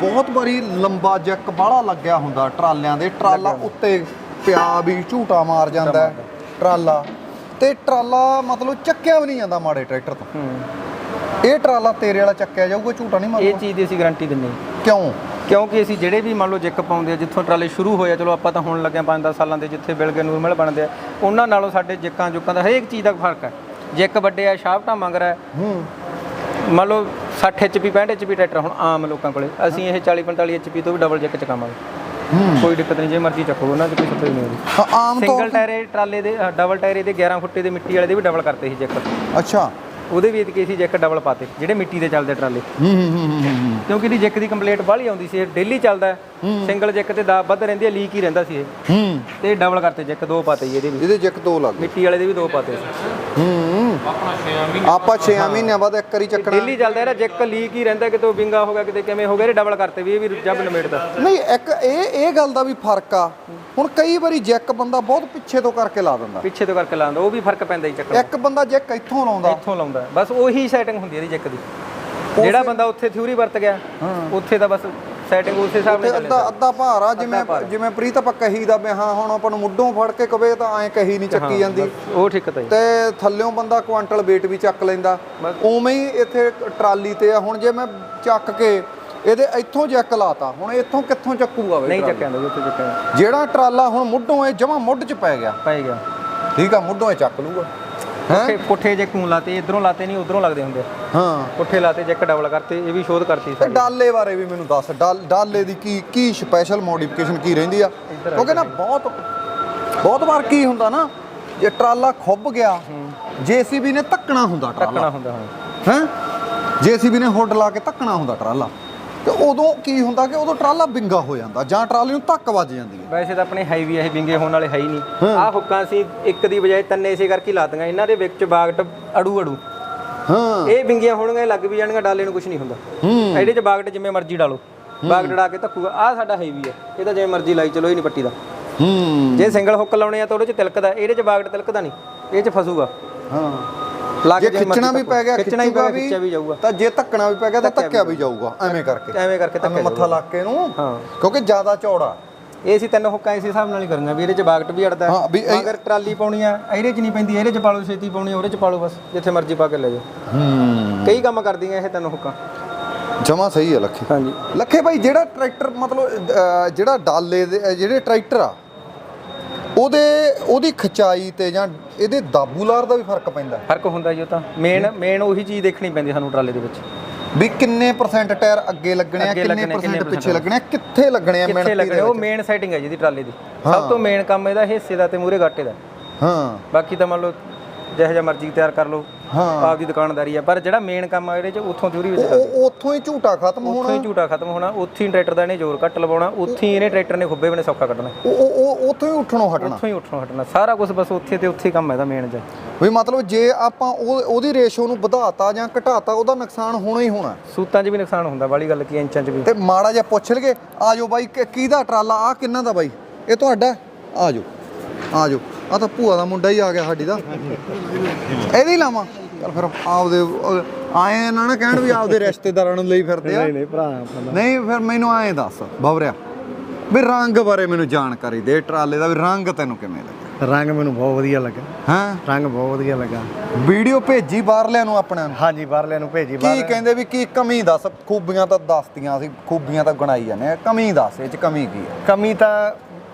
Speaker 1: ਬਹੁਤ ਵਾਰੀ ਲੰਬਾ ਜੈਕ ਬਾਹਲਾ ਲੱਗਿਆ ਹੁੰਦਾ ਟਰਾਲਿਆਂ ਦੇ। ਟਰਾਲਾ ਉੱਤੇ ਪਿਆ ਵੀ ਝੂਟਾ ਮਾਰ ਜਾਂਦਾ ਟਰਾਲਾ। ਤੇ ਟਰਾਲਾ ਮਤਲਬ ਚੱਕਿਆ ਵੀ ਨਹੀਂ ਜਾਂਦਾ ਮਾੜੇ ਟਰੈਕਟਰ ਤੋਂ। ਇਹ ਟਰਾਲਾ ਤੇਰੇ ਵਾਲਾ ਚੱਕਿਆ ਜਾਊਗਾ ਝੂਟਾ ਨਹੀਂ
Speaker 2: ਇਹ
Speaker 1: ਮਾਰਦਾ
Speaker 2: ਚੀਜ਼ ਦੀ ਅਸੀਂ ਗਾਰੰਟੀ ਦਿੰਦੇ
Speaker 1: ਕਿਉਂ?
Speaker 2: ਕਿਉਂਕਿ ਅਸੀਂ ਜਿਹੜੇ ਵੀ ਮੰਨ ਲਓ ਜਿੱਕ ਪਾਉਂਦੇ ਆ ਜਿੱਥੋਂ ਟਰਾਲੇ ਸ਼ੁਰੂ ਹੋਏ ਆ ਚਲੋ ਆਪਾਂ ਤਾਂ ਹੁਣ ਲੱਗੇ 5-10 ਸਾਲਾਂ ਦੇ ਜਿੱਥੇ ਬਿਲ ਕੇ ਨੂਰਮਲ ਬਣਦੇ ਆ ਉਹਨਾਂ ਨਾਲੋਂ ਸਾਡੇ ਜਿੱਕਾਂ ਜੁੱਕਾਂ ਦਾ ਹਰੇਕ ਚੀਜ਼ ਦਾ ਫ਼ਰਕ ਹੈ। ਜਿੱਕ ਵੱਡੇ ਆ ਸ਼ਾਫਟਾਂ ਮੰਗ ਰਿਹਾ
Speaker 1: ਹੂੰ।
Speaker 2: ਮੰਨ ਲਓ 60 HP 65 HP ਟਰੈਕਟਰ ਹੁਣ ਆਮ ਲੋਕਾਂ ਕੋਲੇ ਅਸੀਂ ਇਹ 40 45 HP ਤੋਂ ਵੀ ਡਬਲ ਜਿੱਕ ਚਕਾਵਾਂਗੇ ਕੋਈ ਦਿੱਕਤ ਨਹੀਂ ਜੇ ਮਰਜ਼ੀ ਚੱਕੋ ਉਹਨਾਂ 'ਚ ਕੋਈ ਸੱਤੇ ਨਹੀਂ
Speaker 1: ਆਮ ਤੌਰ
Speaker 2: ਸਿੰਗਲ ਟਾਇਰ ਟਰਾਲੇ ਦੇ ਡਬਲ ਟਾਇਰ ਦੇ 11 ਫੁੱਟੇ ਦੇ ਮਿੱਟੀ ਵਾਲੇ ਦੇ ਵੀ ਡਬਲ ਕਰਤੇ ਸੀ ਜਿੱਕ।
Speaker 1: ਅੱਛਾ।
Speaker 2: ਉਹਦੇ ਵੀ ਇਤਕੇ ਸੀ ਜਿੱਕ ਡਬਲ ਪਾਤੇ ਜਿਹੜੇ ਮਿੱਟੀ ਦੇ ਚੱਲਦੇ ਟਰਾਲੇ।
Speaker 1: ਹੂੰ ਹੂੰ ਹੂੰ
Speaker 2: ਕਿਉਂਕਿ ਇਹਦੀ ਜਿੱਕ ਦੀ ਕੰਪਲੀਟ ਬਾਹਲੀ ਆਉਂਦੀ ਸੀ ਇਹ ਡੇਲੀ ਚੱਲਦਾ ਹੈ। ਸਿੰਗਲ ਜਿੱਕ ਤੇ ਦਾ ਵੱਧ ਰਹਿੰਦੀ ਹੈ ਲੀਕ ਹੀ ਰਹਿੰਦਾ ਸੀ ਇਹ।
Speaker 1: ਹੂੰ।
Speaker 2: ਤੇ ਡਬਲ ਕਰਤੇ ਜਿੱਕ ਦੋ ਪਾਤੇ ਜੀ ਇਹਦੇ ਵੀ।
Speaker 1: ਇਹਦੇ ਜੱਕ ਦੋ ਲੱਗ
Speaker 2: ਮਿੱਟੀ ਵਾਲੇ ਦੇ ਵੀ ਦੋ ਪਾਤੇ ਸੀ।
Speaker 1: ਹੂੰ।
Speaker 3: ਆਪਣਾ 6 ਮਹੀਨੇ
Speaker 1: ਆਪਾਂ 6 ਮਹੀਨਿਆਂ ਬਾਅਦ ਇੱਕ ਵਾਰੀ ਚੱਕਣਾ।
Speaker 2: ਡੇਲੀ ਚੱਲਦਾ ਇਹਦਾ ਜਿੱਕ ਲੀਕ ਹੀ ਰਹਿੰਦਾ ਕਿਤੇ ਵਿੰਗਾ ਹੋ ਗਿਆ ਕਿਤੇ ਕਿਵੇਂ ਹੋ ਗਿਆ ਇਹ ਡਬਲ ਕਰਤੇ ਵੀ ਇਹ ਵੀ ਜੱਬ ਨਿਮੇੜਦਾ।
Speaker 1: ਨਹੀਂ ਇੱਕ ਇਹ ਇਹ ਗੱਲ ਦਾ ਵੀ ਫ਼ਰਕ ਆ। ਹੁਣ ਕਈ ਵਾਰੀ ਜੈਕ ਬੰਦਾ ਬਹੁਤ ਪਿੱਛੇ ਤੋਂ ਕਰਕੇ ਲਾ ਦਿੰਦਾ।
Speaker 2: ਪਿੱਛੇ ਤੋਂ ਕਰਕੇ ਲਾਉਂਦਾ ਉਹ ਵੀ ਫ਼ਰਕ ਪੈਂਦਾ ਹੀ ਚੱਕਰ
Speaker 1: ਇੱਕ ਬੰਦਾ ਜੈਕ ਇੱਥੋਂ ਲਾਉਂਦਾ।
Speaker 2: ਇੱਥੋਂ ਲਾਉਂਦਾ ਬਸ ਉਹੀ ਸੈਟਿੰਗ ਹੁੰਦੀ ਹੈ ਇਹਦੀ ਜਿੱਕ ਦੀ। ਜਿਹੜਾ ਬੰਦਾ ਉੱਥੇ ਥਿਊਰੀ ਵਰਤ ਗਿਆ ਉੱਥੇ ਤਾਂ ਬਸ ਸੈਟਿੰਗ ਉਸੇ ਹਿਸਾਬ ਨਾਲ
Speaker 1: ਅੱਧਾ ਅੱਧਾ ਭਾਰ ਆ ਜਿਵੇਂ ਜਿਵੇਂ ਪ੍ਰੀਤ ਆਪਾਂ ਕਹੀ ਦਾ ਵੀ ਹਾਂ ਹੁਣ ਆਪਾਂ ਨੂੰ ਮੁੱਢੋਂ ਫੜ ਕੇ ਕਵੇ ਤਾਂ ਐਂ ਕਹੀ ਨਹੀਂ ਚੱਕੀ ਜਾਂਦੀ।
Speaker 2: ਉਹ ਠੀਕ ਤਾਂ
Speaker 1: ਤੇ ਥੱਲਿਓਂ ਬੰਦਾ ਕੁਆਂਟਲ weight ਵੀ ਚੱਕ ਲੈਂਦਾ। ਉਵੇਂ ਹੀ ਇੱਥੇ ਟਰਾਲੀ ਤੇ ਆ। ਹੁਣ ਜੇ ਮੈਂ ਚੱਕ ਕੇ ਇਹਦੇ ਇੱਥੋਂ ਜੈਕ ਲਾਤਾ। ਹੁਣ ਇੱਥੋਂ ਕਿੱਥੋਂ ਚੱਕੂਗਾ ਬਈ
Speaker 2: ਨਹੀਂ? ਚੱਕਿਆ ਜੀ ਉੱਥੇ ਚੱਕਿਆ।
Speaker 1: ਜਿਹੜਾ ਟਰਾਲਾ ਹੁਣ ਮੁੱਢੋਂ ਇਹ ਜਮਾ ਮੁੱਢ 'ਚ ਪੈ ਗਿਆ।
Speaker 2: ਪੈ ਗਿਆ।
Speaker 1: ਠੀਕ ਆ ਮੁੱਢੋਂ ਇਹ ਚੱਕ ਲੂਗਾ। ਹੈ?
Speaker 2: ਪੁੱਠੇ ਜੇ ਕੂੰ ਲਾਤੇ ਇਧਰੋਂ ਲਾਤੇ ਨਹੀਂ ਉਧਰੋਂ ਲੱਗਦੇ ਹੁੰਦੇ।
Speaker 1: ਹਾਂ।
Speaker 2: ਪੁੱਠੇ ਲਾਤੇ ਜੈਕ ਡਬਲ ਕਰਤੇ ਇਹ ਵੀ ਸ਼ੋਧ ਕਰਤੀ
Speaker 1: ਤੇ ਡਾਲੇ ਬਾਰੇ ਵੀ ਮੈਨੂੰ ਦੱਸ ਡਾਲ- ਦੀ ਕੀ ਕੀ ਸਪੈਸ਼ਲ ਮੋਡੀਫਿਕੇਸ਼ਨ ਕੀ ਰਹਿੰਦੀ ਆ? ਕਿਉਂਕਿ ਨਾ ਬਹੁਤ ਬਹੁਤ ਵਾਰ ਕੀ ਹੁੰਦਾ ਨਾ ਜੇ ਟਰਾਲਾ ਖੁੱਭ ਗਿਆ ਜੀਸੀਬੀ ਨੇ ਧੱਕਣਾ ਹੁੰਦਾ ਟਰਾਲਾ।
Speaker 2: ਹੁੰਦਾ ਹੁਣ
Speaker 1: ਹੈ? ਜੀਸੀਬੀ ਨੇ ਹੁੱਡ ਲਾ ਕੇ ਧੱਕਣਾ ਹੁੰਦਾ ਟਰਾਲਾ। ਤੇ ਉਦੋਂ ਕੀ ਹੁੰਦਾ ਕਿ ਉਦੋਂ ਟਰਾਲਾ ਬਿੰਗਾ ਹੋ ਜਾਂਦਾ ਜਾਂ ਟਰਾਲੇ ਨੂੰ ਧੱਕ ਵੱਜ ਜਾਂਦੀ ਹੈ।
Speaker 2: ਵੈਸੇ ਤਾਂ ਆਪਣੇ ਹਾਈਵੇ ਇਹ ਵਿੰਗੇ ਹੋਣ ਵਾਲੇ ਹੈ ਹੀ ਨਹੀਂ। ਆਹ ਹੁੱਕਾਂ ਸੀ ਇੱਕ ਦੀ ਬਜਾਏ ਤਿੰਨ ਇਸੇ ਕਰਕੇ ਲਾਤੀਆਂ ਇਹਨਾਂ ਦੇ ਵਿੱਚ ਬਾਗਟ ਅੜੂ ਅੜੂ
Speaker 1: ਹਾਂ।
Speaker 2: ਇਹ ਵਿੰਗੀਆਂ ਹੋਣਗੀਆਂ ਲੱਗ ਵੀ ਜਾਣਗੀਆਂ ਡਾਲੇ ਨੂੰ ਕੁਝ ਨਹੀਂ ਹੁੰਦਾ।
Speaker 1: ਹੂੰ।
Speaker 2: ਇਹਦੇ ਚ ਬਾਗਟ ਜਿਵੇਂ ਮਰਜ਼ੀ ਡਾਲੋ ਬਾਗਟ ਡਾ ਕੇ ਧੱਕੂਗਾ। ਆਹ ਸਾਡਾ ਹਾਈਵੇ ਹੈ ਇਹ ਤਾਂ ਜਿਵੇਂ ਮਰਜ਼ੀ ਲਾਈ ਚਲੋ ਇਹ ਨਹੀਂ ਪੱਟੀ ਦਾ।
Speaker 1: ਹੂੰ।
Speaker 2: ਜੇ ਸਿੰਗਲ ਹੁੱਕ ਲਾਉਣੇ ਆ ਤਾਂ ਉਹਦੇ ਚ ਤਿਲਕਦਾ ਇਹਦੇ ਚ ਬਾਗਟ ਤਿਲਕਦਾ ਨਹੀਂ ਇਹ ਚ ਫਸੂਗਾ।
Speaker 1: ਹਾਂ। ਜੇ ਖਿੱਚਣਾ ਵੀ ਪੈ ਗਿਆ
Speaker 2: ਖਿੱਚਣਾ ਹੀ ਪੈ ਗਿਆ ਖਿੱਚਿਆ ਵੀ ਜਾਊਗਾ।
Speaker 1: ਤਾਂ ਜੇ ਧੱਕਣਾ ਵੀ ਪੈ ਗਿਆ ਤਾਂ ਧੱਕਿਆ ਵੀ ਜਾਊਗਾ। ਐਵੇਂ ਕਰਕੇ
Speaker 2: ਐਵੇਂ ਕਰਕੇ ਧੱਕਿਆ
Speaker 1: ਮੱਥਾ ਲਾ ਕੇ ਨੂੰ
Speaker 2: ਹਾਂ।
Speaker 1: ਕਿਉਂਕਿ ਜ਼ਿਆਦਾ ਚੌੜਾ।
Speaker 2: ਇਹ ਸੀ ਤਿੰਨ ਹੁੱਕਾਂ ਇਸੇ ਹਿਸਾਬ ਨਾਲ ਹੀ ਕਰਾਂਗਾ ਵੀ ਇਹਦੇ ਚ ਬਾਗਟ ਵੀ ਅੜਦਾ
Speaker 1: ਹਾਂ, ਵੀ ਇਹ-
Speaker 2: ਅਗਰ ਟਰਾਲੀ ਪਾਉਣੀ ਆ ਇਹਦੇ ਚ ਨਹੀਂ ਪੈਂਦੀ ਇਹਦੇ ਚ ਪਾਲੋ ਛੇਤੀ ਪਾਉਣੀ ਆ, ਉਹਦੇ ਚ ਪਾਲੋ ਬਸ ਜਿੱਥੇ ਮਰਜ਼ੀ ਪਾ ਕੇ ਲੈ ਜਾਓ।
Speaker 1: ਹੂੰ।
Speaker 2: ਕਈ ਕੰਮ ਕਰਦੀਆਂ ਇਹ ਤਿੰਨ ਹੁੱਕਾਂ।
Speaker 1: ਜਮਾ ਸਹੀ ਹੈ ਲੱਖੇ।
Speaker 2: ਹਾਂਜੀ।
Speaker 1: ਲੱਖੇ ਭਾਈ ਜਿਹੜਾ ਟਰੈਕਟਰ ਮਤਲਬ ਜਿਹੜਾ ਡਾਲੇ ਦੇ ਜਿਹੜੇ ਟਰੈਕਟਰ ਆ ਉਹਦੇ ਉਹਦੀ ਖਚਾਈ ਤੇ ਜਾਂ ਇਹਦੇ ਦਾਬੂਲਾਰ ਦਾ ਵੀ ਫ਼ਰਕ ਪੈਂਦਾ
Speaker 2: ਫ਼ਰਕ ਹੁੰਦਾ ਜੀ ਉਹ ਤਾਂ। ਮੇਨ ਮੇਨ ਉਹੀ ਚੀਜ਼ ਦੇਖਣੀ ਪੈਂਦੀ ਸਾਨੂੰ ਟਰਾਲੇ ਦੇ ਵਿੱਚ।
Speaker 1: ਵੀ ਕਿੰਨੇ ਪਰਸੈਂਟ ਟਾਇਰ ਅੱਗੇ ਲੱਗਣੇ ਆ ਕਿੰਨੇ ਪਰਸੈਂਟ ਪਿੱਛੇ ਲੱਗਣੇ ਆ ਕਿੱਥੇ ਲੱਗਣੇ ਆ ਦੇ
Speaker 2: ਉਹ ਮੇਨ ਸੈਟਿੰਗ ਹੈ ਜਿਹਦੀ ਟਰਾਲੇ ਦੀ। ਸਭ ਤੋਂ ਮੇਨ ਕੰਮ ਇਹਦਾ ਹਿੱਸੇ ਦਾ ਤੇ ਮੂਰੇ ਗਾਟੇ ਦਾ।
Speaker 1: ਹਾਂ।
Speaker 2: ਬਾਕੀ ਤਾਂ ਮੰਨ ਲਓ ਜਿਹੋ ਜਿਹਾ ਮਰਜ਼ੀ ਤਿਆਰ ਕਰ ਲਓ।
Speaker 1: ਹਾਂ।
Speaker 2: ਆਪਦੀ ਦੁਕਾਨਦਾਰੀ ਆ। ਪਰ ਜਿਹੜਾ ਮੇਨ ਕੰਮ ਆ ਇਹਦੇ ਚ ਉੱਥੋਂ ਚੂਰੀ ਵਿੱਚ
Speaker 1: ਉਹ ਉੱਥੋਂ ਹੀ ਝੂਟਾ ਖਤਮ
Speaker 2: ਉੱਥੋਂ
Speaker 1: ਹੋਣਾ।
Speaker 2: ਹੀ ਝੂਟਾ ਖਤਮ ਹੋਣਾ। ਉੱਥੇ ਹੀ ਟਰੈਕਟਰ ਦਾ ਇਹਨੇ ਜ਼ੋਰ ਘੱਟ ਲਵਾਉਣਾ। ਉੱਥੇ ਹੀ ਇਹਨੇ ਟਰੈਕਟਰ ਨੇ ਖੁੱਬੇ ਬਣੇ ਸੌਖਾ ਕੱਢਣਾ।
Speaker 1: ਉਹ ਉਹ- ਉੱਥੋਂ ਹੀ ਉੱਠਣੋਂ ਹਟਣਾ।
Speaker 2: ਉੱਥੋਂ ਹੀ ਉੱਠਣਾ ਹਟਣਾ। ਸਾਰਾ ਕੁਝ ਬਸ ਉੱਥੇ ਤੇ ਉੱਥੇ ਹੀ ਕੰਮ ਹੈ ਇਹਦਾ ਮੇਨ ਜਿਹਾ।
Speaker 1: ਵੀ ਮਤਲਬ ਜੇ ਆਪਾਂ ਉਹ ਉਹਦੀ ਰੇਸ਼ੋ ਨੂੰ ਵਧਾਤਾ ਜਾਂ ਘਟਾਤਾ ਉਹਦਾ ਨੁਕਸਾਨ ਹੋਣਾ ਹੀ ਹੋਣਾ।
Speaker 2: ਸੂਤਾਂ 'ਚ ਵੀ ਨੁਕਸਾਨ ਹੁੰਦਾ ਵਾਲੀ ਗੱਲ ਕੀ ਇੰਚਾਂ 'ਚ ਵੀ।
Speaker 1: ਤੇ ਮਾੜਾ ਜਿਹਾ ਪੁੱਛ ਲਗੇ ਆ ਜਾਓ ਬਾਈ ਕਿਹਦਾ ਟਰਾਲਾ? ਆ ਕਿੰਨਾ ਦਾ ਬਾਈ? ਇਹ ਤੁਹਾਡਾ? ਆ ਜਾਓ। ਆ ਤਾਂ ਭੂਆ ਦਾ ਮੁੰਡਾ ਹੀ ਆ ਗਿਆ ਸਾਡੀ ਦਾ। ਇਹਦੇ ਹੀ ਲਾਵਾਂ। ਚਲ ਫਿਰ ਆਪਦੇ ਆਏ ਨਾ ਨਾ ਕਹਿਣ ਵੀ ਆਪਦੇ ਰਿਸ਼ਤੇਦਾਰਾਂ ਨੂੰ ਲਈ ਫਿਰਦੇ ਆ।
Speaker 2: ਨਹੀਂ ਭਰਾ
Speaker 1: ਨਹੀਂ ਫਿਰ ਮੈਨੂੰ ਐਂ ਦੱਸ ਬਵਰਿਆ ਵੀ ਰੰਗ ਬਾਰੇ ਮੈਨੂੰ ਜਾਣਕਾਰੀ ਦੇ ਟਰਾਲੇ ਦਾ ਵੀ ਰੰਗ ਤੈਨੂੰ ਕਿਵੇਂ ਲੱਗਾ?
Speaker 4: ਰੰਗ ਮੈਨੂੰ ਬਹੁਤ ਵਧੀਆ ਲੱਗਾ।
Speaker 1: ਹਾਂ?
Speaker 4: ਰੰਗ ਬਹੁਤ ਵਧੀਆ ਲੱਗਾ।
Speaker 1: ਵੀਡੀਓ ਭੇਜੀ ਬਾਹਰਲਿਆਂ ਨੂੰ ਆਪਣਿਆਂ ਨੂੰ?
Speaker 4: ਹਾਂਜੀ ਬਾਹਰਲਿਆਂ ਨੂੰ ਭੇਜੀ
Speaker 1: ਕੀ
Speaker 4: ਬਾਹਰ
Speaker 1: ਕਹਿੰਦੇ ਵੀ ਕੀ ਕਮੀ ਦੱਸ ਖੂਬੀਆਂ ਤਾਂ ਦੱਸਤੀਆਂ ਸੀ ਖੂਬੀਆਂ ਤਾਂ ਗਣਾਈ ਜਾਂਦੇ ਆ। ਕਮੀ ਦੱਸ ਇਹ ਚ ਕਮੀ ਕੀ ਹੈ
Speaker 4: ਕਮੀ ਤਾਂ